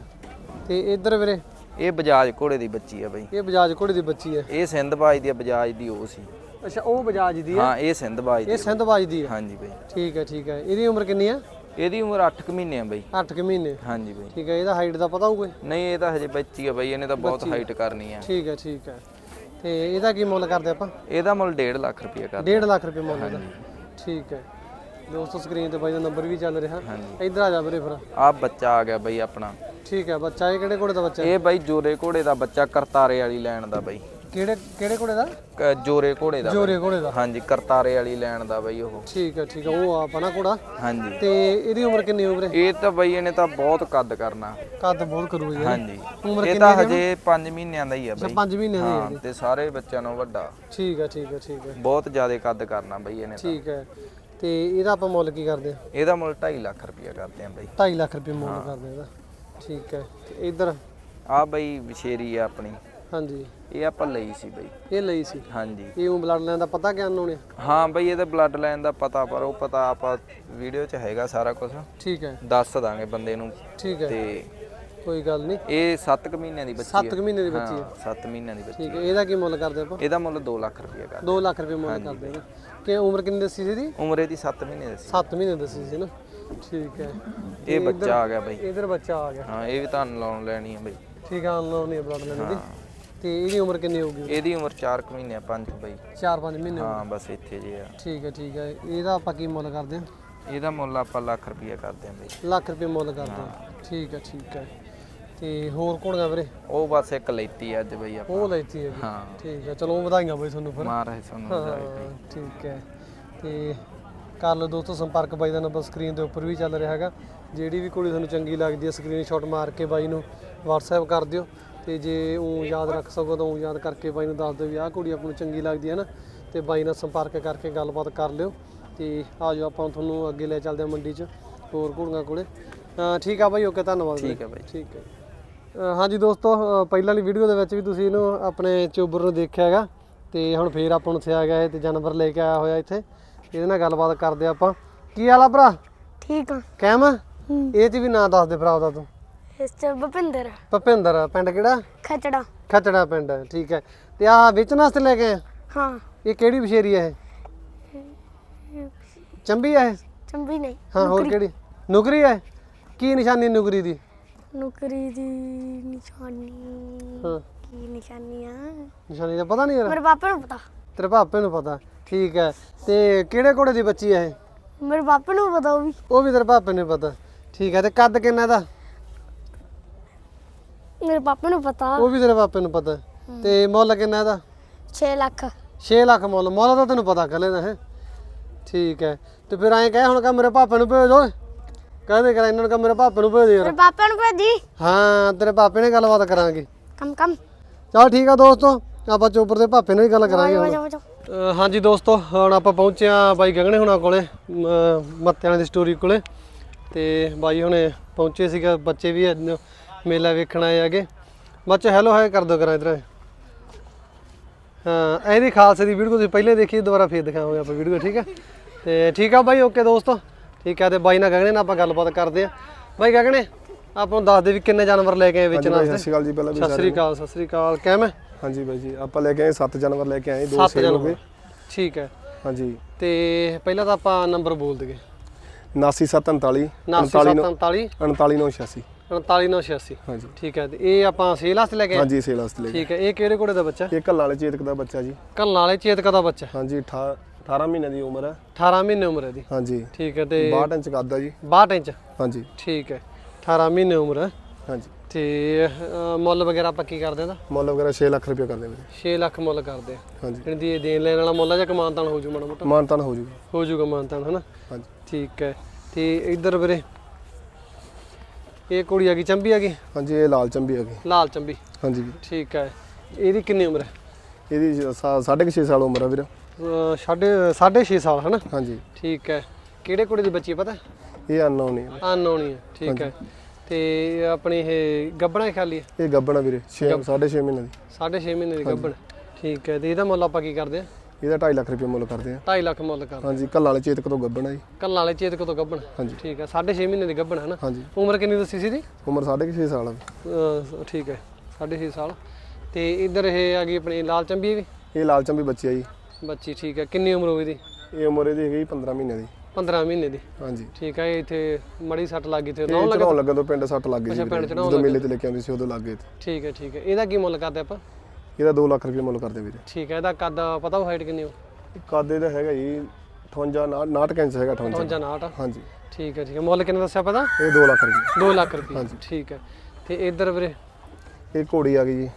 ਤੇ ਇੱਧਰ ਵੀਰੇ? ਇਹ ਬਜਾਜ ਘੋੜੇ ਦੀ ਬੱਚੀ ਆ ਬਾਈ। ਇਹ ਬਜਾਜ ਘੋੜੇ ਦੀ ਬੱਚੀ ਹੈ ਇਹ ਸਿੰਧਬਾਜ ਦੀ ਆ ਬਜਾਜ ਦੀ ਉਹ ਸੀ। ਅੱਛਾ ਉਹ ਬਜਾਜ ਦੀ ਹੈ ਹਾਂ ਇਹ ਸਿੰਧਬਾਜ ਦੀ ਇਹ ਆ। ਸਿੰਧਬਾਜ ਦੀ ਹੈ ਹਾਂਜੀ ਬਾਈ। ਠੀਕ ਹੈ ਠੀਕ ਹੈ ਇਹਦੀ ਉਮਰ ਕਿੰਨੀ ਆ? ਇਹਦੀ ਉਮਰ 8 ਕੁ ਮਹੀਨੇ ਆ ਬਾਈ। 8 ਕਿ ਮਹੀਨੇ। ਹਾਂਜੀ ਬਾਈ। ਠੀਕ ਹੈ ਇਹਦਾ ਹਾਈਟ ਦਾ ਪਤਾ ਹੋਊਗਾ? ਨਹੀਂ ਇਹ ਤਾਂ ਹਜੇ ਬੱਚੀ ਆ ਬਾਈ ਇਹਨੇ ਤਾਂ ਬਹੁਤ ਹਾਈਟ ਕਰਨੀ ਆ। ਠੀਕ ਹੈ ਠੀਕ ਹੈ। ਤੇ ਇਹਦਾ ਕੀ ਮੁੱਲ ਕਰਦੇ ਆਪਾਂ? ਇਹਦਾ ਮੁੱਲ 1.5 ਲੱਖ ਰੁਪਏ ਕਰਦੇ 1.5 ਲੱਖ ਰੁਪਏ ਮੁੱਲ ਇਹਦਾ। ਠੀਕ ਹੈ। ਦੋਸਤੋ ਸਕਰੀਨ ਤੇ ਬਾਈ ਦਾ ਨੰਬਰ ਵੀ ਚੱਲ ਰਿਹਾ। ਇੱਧਰ ਆ ਜਾ ਵੀਰੇ ਫਿਰ। ਆ ਬੱਚਾ ਆ ਗਿਆ ਬਾਈ ਆਪਣਾ। ਠੀਕ ਹੈ ਬੱਚਾ ਇਹ ਕਿਹੜੇ ਘੋੜੇ ਦਾ ਬੱਚਾ? ਇਹ ਬਾਈ ਜੋਰੇ ਘੋੜੇ ਦਾ ਬੱਚਾ ਕਰਤਾਰੇ ਵਾਲੀ ਲੈਣ ਦਾ ਬਾਈ। ਕਿਹੜੇ ਕਿਹੜੇ ਘੋੜੇ ਦਾ? ਕ- ਜੋਰੇ ਘੋੜੇ ਦਾ ਜੋਰੇ ਘੋੜੇ ਦਾ। ਹਾਂਜੀ ਕਰਤਾਰੇ ਵਾਲੀ ਲੈਣ ਦਾ ਬਈ ਉਹ। ਠੀਕ ਹੈ ਠੀਕ ਹੈ ਉਹ ਆਪਣਾ ਘੋੜਾ? ਹਾਂਜੀ। ਤੇ ਇਹਦੀ ਉਮਰ ਕਿੰਨੀ ਹੋਊ ਵੀਰੇ ਇਹ ਤਾਂ ਬਈ ਇਹਨੇ ਤਾਂ ਬਹੁਤ ਕੱਦ ਕਰਨਾ। ਕੱਦ ਬਹੁਤ ਕਰੂ ਜੀ ਹਾਂਜੀ। ਉਮਰ ਇਹ ਤਾਂ ਹਜੇ 5 ਮਹੀਨਿਆਂ ਦਾ ਹੀ ਆ ਬਈ। 5 ਮਹੀਨੇ ਦੀ ਹੈ ਹਾਂ ਤੇ ਸਾਰੇ ਬੱਚਿਆਂ ਨੂੰ ਵੱਡਾ। ਠੀਕ ਹੈ ਠੀਕ ਹੈ ਠੀਕ ਹੈ। ਬਹੁਤ ਜ਼ਿਆਦਾ ਕੱਦ ਕਰਨਾ ਬਈ ਇਹਨੇ ਤਾਂ। ਠੀਕ ਹੈ। ਤੇ ਇਹਦਾ ਆਪਾਂ ਮੁੱਲ ਕੀ ਕਰਦੇ ਆ ਇਹਦਾ ਮੁੱਲ 2.5 ਲੱਖ ਰੁਪਇਆ ਕਰਦੇ ਆ ਬਈ। 2.5 ਲੱਖ ਰੁਪਏ ਮੁੱਲ ਕਰਦੇ ਆ ਇਹਦਾ। ਠੀਕ ਹੈ। ਤੇ ਇਧਰ? ਆ ਬਈ ਵਿਸ਼ੇਰੀ ਆ ਆਪਣੀ। ਹਾਂਜੀ। ਇਹ ਆਪਾਂ ਲਈ ਸੀ ਬਈ। ਇਹ ਲਈ ਸੀ? ਹਾਂਜੀ। ਇਹ ਉਹ ਬਲੱਡ ਲਾਈਨ ਦਾ ਪਤਾ ਕਿਆ ਨੇ? ਹਾਂ ਬਈ ਇਹਦੇ ਬਲੱਡ ਲਾਈਨ ਦਾ ਪਤਾ ਪਰ ਉਹ ਪਤਾ ਆਪਾਂ ਵੀਡੀਓ 'ਚ ਹੈਗਾ ਸਾਰਾ ਕੁਝ ਠੀਕ ਹੈ। ਦੱਸ ਦਾਂਗੇ ਬੰਦੇ ਨੂੰ। ਠੀਕ ਹੈ। ਤੇ ਕੋਈ ਗੱਲ ਨਹੀਂ। ਇਹ 7 ਮਹੀਨਿਆਂ ਦੀ ਬੱਚੀ 7 ਮਹੀਨੇ ਦੀ ਬੱਚੀ ਹੈ। ਹਾਂ 7 ਮਹੀਨਿਆਂ ਦੀ ਬੱਚੀ ਠੀਕ ਹੈ। ਇਹਦਾ ਕੀ ਮੁੱਲ ਕਰਦੇ ਆਪਾਂ? ਇਹਦਾ ਮੁੱਲ 2 ਲੱਖ ਰੁਪਇਆ ਕਰ 2 ਲੱਖ ਰੁਪਏ ਮੁੱਲ ਕਰਦੇ ਨੇ। ਕਿ ਉਮਰ ਕਿੰਨੀ ਦੱਸੀ ਸੀ ਇਹਦੀ? ਉਮਰ ਇਹਦੀ 7 ਮਹੀਨੇ ਦੀ ਸੀ। 7 ਮਹੀਨੇ ਦੱਸੀ ਸੀ ਨਾ। ਠੀਕ ਹੈ। ਇਹ ਬੱਚਾ ਆ ਗਿਆ ਬਈ। ਇਧਰ ਬੱਚਾ ਆ ਗਿਆ। ਹਾਂ ਇਹ ਵੀ ਤੁਹਾਨੂੰ ਲਾਉਣ ਲੈਣੀ ਹੈ ਬਈ। ਠੀਕ ਆ ਅਨਲੋਨ ਨਹੀਂ ਬਲੱਡ ਲਾਈਨ ਦੀ। ਤੇ ਇਹਦੀ ਉਮਰ ਕਿੰਨੀ ਹੋਊਗੀ? ਇਹਦੀ ਉਮਰ 4 ਮਹੀਨੇ 5 ਬਈ। 4-5 ਮਹੀਨੇ ਹਾਂ ਬਸ ਇੱਥੇ ਜੇ ਆ। ਠੀਕ ਹੈ ਠੀਕ ਹੈ। ਇਹਦਾ ਆਪਾਂ ਕੀ ਮੁੱਲ ਕਰਦੇ ਹਾਂ? ਇਹਦਾ ਮੁੱਲ ਆਪਾਂ ਲੱਖ ਰੁਪਇਆ ਕਰਦੇ ਆਂ ਬਈ। ਲੱਖ ਰੁਪਏ ਮੁੱਲ ਕਰਦੇ ਹਾਂ। ਠੀਕ ਹੈ ਠੀਕ ਹੈ। ਤੇ ਹੋਰ ਘੋੜੀਆਂ ਵੀਰੇ? ਉਹ ਬਸ ਇੱਕ ਲੈਤੀ ਅੱਜ ਬਈ ਆਪਾਂ। ਉਹ ਲੈਤੀ ਹੈ ਜੀ ਹਾਂ। ਠੀਕ ਹੈ ਚਲੋ ਵਧਾਈਆਂ ਬਈ ਤੁਹਾਨੂੰ ਫਿਰ। ਮਾਰ ਹੈ ਸਾਨੂੰ ਵਧਾਈ ਬਈ। ਹਾਂ, ਠੀਕ ਹੈ। ਤੇ ਕਰ ਲਓ ਦੋਸਤੋ ਸੰਪਰਕ ਬਾਈ ਦਾ ਨੰਬਰ ਸਕਰੀਨ ਦੇ ਉੱਪਰ ਵੀ ਚੱਲ ਰਿਹਾ ਹੈਗਾ। ਜਿਹੜੀ ਵੀ ਕੁੜੀ ਤੁਹਾਨੂੰ ਚੰਗੀ ਲੱਗਦੀ ਹੈ ਸਕਰੀਨਸ਼ਾਟ ਮਾਰ ਕੇ ਬਾਈ ਨੂੰ WhatsApp ਕਰ ਦਿਓ। ਤੇ ਜੇ ਉਹ ਯਾਦ ਰੱਖ ਸਕੋ ਤਾਂ ਉਹ ਯਾਦ ਕਰਕੇ ਬਾਈ ਨੂੰ ਦੱਸ ਦਿਓ ਵੀ ਆਹ ਕੁੜੀ ਆਪਾਂ ਨੂੰ ਚੰਗੀ ਲੱਗਦੀ ਹੈ ਨਾ। ਤੇ ਬਾਈ ਨਾਲ ਸੰਪਰਕ ਕਰਕੇ ਗੱਲਬਾਤ ਕਰ ਲਿਓ। ਤੇ ਆ ਜਾਓ ਆਪਾਂ ਤੁਹਾਨੂੰ ਅੱਗੇ ਲੈ ਚੱਲਦੇ ਹਾਂ ਮੰਡੀ 'ਚ ਹੋਰ ਘੋੜੀਆਂ ਕੋਲੇ। ਠੀਕ ਆ ਬਾਈ ਓਕੇ ਧੰਨਵਾਦ ਠੀਕ ਹੈ ਬਾਈ ਠੀਕ ਹੈ ਹਾਂਜੀ ਦੋਸਤੋ ਪਹਿਲਾਂ ਵਾਲੀ ਵੀਡੀਓ ਦੇ ਵਿੱਚ ਵੀ ਤੁਸੀਂ ਇਹਨੂੰ ਆਪਣੇ ਚੋਬਰ ਨੂੰ ਦੇਖਿਆ ਹੈਗਾ। ਤੇ ਹੁਣ ਫੇਰ ਆਪਾਂ ਨੂੰ ਇੱਥੇ ਆ ਗਿਆ ਇਹ ਤੇ ਜਾਨਵਰ ਲੈ ਕੇ ਆਇਆ ਹੋਇਆ ਇੱਥੇ। ਇਹਦੇ ਨਾਲ ਗੱਲਬਾਤ ਕਰਦੇ ਆਪਾਂ। ਕੀ ਹਾਲ ਆ ਭਰਾ? ਠੀਕ ਆ। ਕਹਿਮ ਇਹ ਚ ਵੀ ਨਾਂ ਦੱਸ ਦੇ ਭਰਾ ਉਹਦਾ ਤੂੰ। ਇਸ ਚ ਭਪਿੰਦਰ। ਭਪਿੰਦਰ ਪਿੰਡ ਕਿਹੜਾ? ਖਚੜਾ। ਖਚੜਾ ਪਿੰਡ ਠੀਕ ਹੈ। ਤੇ ਆ ਵੇਚਣ ਵਾਸਤੇ ਲੈ ਕੇ ਆਏ? ਹਾਂ। ਇਹ ਕਿਹੜੀ ਬਸ਼ੇਰੀ ਹੈ ਇਹ? ਚੰਬੀ ਹੈ ਇਹ? ਚੰਬੀ ਨਹੀਂ ਹਾਂ ਹੋਰ ਕਿਹੜੀ? ਨੁਕਰੀ ਹੈ? ਕੀ ਨਿਸ਼ਾਨੀ ਨੁਕਰੀ ਦੀ? ਨੌਕਰੀ ਦੀ ਨਿਸ਼ਾਨੀ। ਹਾਂ। ਕੀ ਨਿਸ਼ਾਨੀ ਆ? ਨਿਸ਼ਾਨੀ ਦਾ ਪਤਾ ਨਹੀਂ ਯਾਰ। ਮੇਰੇ ਪਾਪੇ ਨੂੰ ਪਤਾ। ਤੇਰੇ ਭਾਪੇ ਨੂੰ ਪਤਾ ਠੀਕ ਹੈ। ਤੇ ਕਿਹੜੇ ਘੋੜੇ ਦੀ ਬੱਚੀ ਹੈ ਇਹ? ਮੇਰੇ ਪਾਪੇ ਨੂੰ ਪਤਾ ਉਹ ਵੀ। ਉਹ ਵੀ ਤੇਰੇ ਭਾਪੇ ਨੂੰ ਪਤਾ ਠੀਕ ਹੈ। ਤੇ ਕੱਦ ਕਿੰਨਾ ਦਾ? ਮੇਰੇ ਪਾਪੇ ਨੂੰ ਪਤਾ। ਉਹ ਵੀ ਤੇਰੇ ਭਾਪੇ ਨੂੰ ਪਤਾ। ਤੇ ਮੁੱਲ ਕਿੰਨਾ ਇਹਦਾ? 6 ਲੱਖ। 6 ਲੱਖ ਮੁੱਲ। ਮੁੱਲ ਤਾਂ ਤੈਨੂੰ ਪਤਾ ਕੱਲੇ ਦਾ ਹੈ। ਠੀਕ ਹੈ। ਤੇ ਫਿਰ ਐਂ ਕਹਿ ਹੁਣ ਕਹ ਮੇਰੇ ਭਾਪੇ ਨੂੰ ਭੇਜ ਦੋ ਕਹਦੇ ਕਰ ਇਹਨਾਂ ਨੂੰ ਕਹ ਮੇਰੇ ਭਾਪੇ ਨੂੰ ਭੇਜ ਦੇ ਯਾਰ। ਮੇਰੇ ਪਾਪੇ ਨੂੰ ਭੇਜੀ? ਹਾਂ ਤੇਰੇ ਭਾਪੇ ਨੇ ਗੱਲਬਾਤ ਕਰਾਂਗੇ। ਕੰਮ ਕੰਮ। ਚਲ ਠੀਕ ਆ ਦੋਸਤੋ ਆਪਾਂ ਚੋਪਰ ਦੇ ਭਾਪੇ ਨਾਲ ਹੀ ਗੱਲ ਕਰਾਂਗੇ ਹੁਣ। ਵਜਾ ਵਜਾ ਅ, ਹਾਂਜੀ ਦੋਸਤੋ ਹੁਣ ਆਪਾਂ ਪਹੁੰਚੇ ਆ ਬਾਈ ਗਗਨੇ ਹੁਣਾਂ ਕੋਲੇ ਅ, ਮੱਤਿਆਂ ਦੀ ਸਟੋਰੀ ਕੋਲੇ। ਤੇ ਬਾਈ ਹੁਣੇ ਪਹੁੰਚੇ ਸੀਗਾ ਬੱਚੇ ਵੀ ਅੱਜ ਮੇਲਾ ਵੇਖਣ ਆਏ ਹੈਗੇ। ਬੱਚੇ ਹੈਲੋ ਹਾਏ ਕਰ ਦੋ ਕਰਾਂ ਇਧਰ। ਹਾਂ ਇਹਦੀ ਖਾਲਸੇ ਦੀ ਵੀਡੀਓ ਤੁਸੀਂ ਪਹਿਲੇ ਦੇਖੀ ਦੁਬਾਰਾ ਫੇਰ ਦਿਖਾਵਾਂਗੇ ਆਪਾਂ ਵੀਡੀਓ ਠੀਕ ਹੈ ਤੇ ਠੀਕ ਆ ਬਾਈ ਓਕੇ ਦੋਸਤੋ। ਠੀਕ ਆ ਤੇ ਬਾਈ ਨਾਲ ਗਗਨੇ ਨਾਲ ਆਪਾਂ ਗੱਲਬਾਤ ਕਰਦੇ ਆ। ਬਾਈ ਗਗਨੇ ਆਪਾਂ ਨੂੰ ਦੱਸ ਦੇ ਵੀ ਕਿੰਨੇ ਜਾਨਵਰ ਲੈ ਕੇ ਆਏ ਵੇਚਣ ਸਤਿ ਵਾਸਤੇ? ਸ਼੍ਰੀ ਅਕਾਲ ਜੀ ਪਹਿਲਾਂ ਵੀ ਸਤਿ ਸ੍ਰੀ ਅਕਾਲ ਸਤਿ ਸ੍ਰੀ ਅਕਾਲ ਕਿਵੇਂ? ਹਾਂਜੀ ਬਾਈ ਜੀ ਆਪਾਂ ਲੈ ਕੇ ਆਏ ਸੱਤ ਜਾਨਵਰ ਲੈ ਕੇ ਆਏ ਦੋ ਸੱਤ ਸੇਲ ਹੋ ਗਏ। ਠੀਕ ਹੈ ਹਾਂਜੀ। ਤੇ ਪਹਿਲਾਂ ਤਾਂ ਆਪਾਂ ਨੰਬਰ ਬੋਲ ਦਈਏ। 99739 9743 39986 39986 ਹਾਂਜੀ। ਠੀਕ ਹੈ ਤੇ ਇਹ ਆਪਾਂ ਸੇਲ ਵਾਸਤੇ ਲੈ ਕੇ ਆਏ? ਹਾਂਜੀ ਸੇਲ ਵਾਸਤੇ ਲੈ ਕੇ ਠੀਕ ਹੈ ਇਹ ਕਿਹੜੇ ਘੋੜੇ ਦਾ ਬੱਚਾ? ਇਹ ਕੱਲਾਂ ਵਾਲੇ ਚੇਤਕ ਦਾ ਬੱਚਾ ਜੀ। ਕੱਲਾਂ ਵਾਲੇ ਚੇਤਕ ਦਾ ਬੱਚਾ। ਹਾਂਜੀ 18 ਮਹੀਨੇ ਦੀ ਉਮਰ ਹੈ। 18 ਮਹੀਨੇ ਉਮਰ ਹੈ ਦੀ ਹਾਂਜੀ। ਠੀਕ ਹੈ ਤੇ 62 ਇੰਚ ਕੱਦ ਆ ਜੀ। 62 ਇੰਚ। ਹਾਂਜੀ। ਠੀਕ ਹੈ 18 ਮਹੀਨੇ ਉਮਰ ਹੈ। ਹਾਂਜੀ। ਤੇ ਅਹ, ਮੁੱਲ ਵਗੈਰਾ ਆਪਾਂ ਕੀ ਕਰਦੇ ਦਾ ਮੁੱਲ ਵਗੈਰਾ 6 ਲੱਖ ਰੁਪਏ ਕਰਦੇ ਨੇ 6 ਲੱਖ ਮੁੱਲ ਕਰਦੇ ਹਾਂਜੀ। ਦੇਣ ਲੈਣ ਵਾਲਾ ਮੁੱਲ ਆ ਜਾਂ ਕਮਾਨਤਾਨ ਹੋ ਜੂ ਮਾੜਾ ਮੋਟਾ? ਮਾਨਤਾਨ ਹੋ ਜੂਗਾ ਹੋ ਜੂਗਾ ਮਾਨਤਾਨ ਹਨਾ? ਹਾਂਜੀ। ਠੀਕ ਹੈ ਤੇ ਇੱਧਰ ਵੀਰੇ ਇਹ ਕੁੜੀ ਆ ਗਈ ਚੰਬੀ ਆ ਗਈ? ਹਾਂਜੀ ਇਹ ਲਾਲ ਚੰਬੀ ਹੈਗੀ ਲਾਲ ਚੰਬੀ। ਹਾਂਜੀ। ਵੀਰ। ਠੀਕ ਹੈ। ਇਹਦੀ ਕਿੰਨੀ ਉਮਰ ਹੈ? ਇਹਦੀ 6.5 ਸਾਲ ਉਮਰ ਆ ਵੀਰ। ਅਹ ਸਾਢੇ ਸਾਢੇ ਛੇ ਸਾਲ ਹਨਾ? ਹਾਂਜੀ। ਠੀਕ ਹੈ। ਕਿਹੜੇ ਕੁੜੀ ਦੀ ਬੱਚੀ ਹੈ ਪਤਾ? ਇਹ ਅਨਨੋਨ ਹੈ ਅਨਨੋਣੀ ਹੈ ਠੀਕ ਹੈ। ਤੇ ਆਪਣੀ ਇਹ ਗੱਬਣਾ ਖਾਲੀ? ਹੈ ਇਹ ਗੱਬਣਾ ਵੀਰੇ 6 6.5 ਮਹੀਨੇ ਦੀ। ਸਾਢੇ ਛੇ ਮਹੀਨੇ ਦੀ ਗੱਬਣ। ਠੀਕ ਹੈ। ਤੇ ਇਹਦਾ ਮੁੱਲ ਆਪਾਂ ਕੀ ਕਰਦੇ ਆ? ਇਹਦਾ 2.5 ਲੱਖ ਰੁਪਏ ਮੁੱਲ ਕਰਦੇ ਆ। 2.5 ਲੱਖ ਮੁੱਲ ਕਰਦੇ ਹਾਂਜੀ ਕੱਲਾਂ ਵਾਲੇ ਚੇਤਕ ਤੋਂ ਗੱਬਣਾ ਜੀ। ਕੱਲਾਂ ਵਾਲੇ ਚੇਤਕ ਤੋਂ ਗੱਬਣ ਹਾਂਜੀ। ਠੀਕ ਸਾਢੇ ਛੇ ਮਹੀਨੇ ਦੀ ਗੱਬਣ ਹੈ ਨਾ? ਹਾਂਜੀ। ਉਮਰ ਕਿੰਨੀ ਦੱਸੀ ਸੀ ਦੀ ਉਮਰ 6.5 ਸਾਲ ਆ ਠੀਕ ਹੈ ਸਾਢੇ ਛੇ ਸਾਲ। ਤੇ ਇੱਧਰ ਇਹ ਆ ਗਈ ਆਪਣੀ ਲਾਲ ਚੰਬੀ ਵੀ ਇਹ ਲਾਲ ਚੰਬੀ ਬੱਚੀ ਆ ਜੀ। ਬੱਚੀ ਠੀਕ ਹੈ। ਕਿੰਨੀ ਉਮਰ ਹੋਈ ਦੀ ਇਹ ਉਮਰ ਇਹਦੀ ਹੈਗੀ 15 ਮਹੀਨੇ ਦੀ। 15 ਮਹੀਨੇ ਦੀ। ਹਾਂਜੀ। ਠੀਕ ਹੈ ਇੱਥੇ ਮੜੀ ਸੱਟ ਲੱਗੀ ਤੇ ਨੌ ਲੱਗਾ ਲੱਗਣ ਤੋਂ ਪਿੰਡ ਸੱਟ ਲੱਗ। ਚੜ੍ਹਾਉਣ ਜਦੋਂ ਮੇਲੇ ਤੇ ਲੈ ਕੇ ਆਉਂਦੇ ਸੀ ਉਦੋਂ ਲੱਗ ਠੀਕ ਹੈ ਠੀਕ ਹੈ। ਇਹਦਾ ਕੀ ਮੁੱਲ ਕਰਦੇ ਆਪਾਂ? ਇਹਦਾ 2 ਲੱਖ ਰੁਪਏ ਮੁੱਲ ਕਰਦੇ ਵੀਰੇ। ਠੀਕ ਹੈ ਇਹਦਾ ਕੱਦ ਪਤਾ ਉਹ ਹਾਈਟ ਕਿੰਨੀ ਹੋ ਕਾਦੇ ਦਾ ਹੈਗਾ ਜੀ 58 59 ਕੈਂਚ ਹੈਗਾ 58 55 ਨਾਟ ਹਾਂਜੀ। ਠੀਕ ਹੈ ਠੀਕ ਹੈ। ਮੁੱਲ ਕਿੰਨਾ ਦੱਸਿਆ ਪਤਾ ਇਹ 2 ਲੱਖ ਰੁਪਏ। 2 ਲੱਖ ਰੁਪਏ। ਠੀਕ ਹੈ। ਤੇ ਇੱਧਰ ਵੀਰੇ? ਇਹ ਘੋੜੀ ਆ ਗਈ ਜੀ।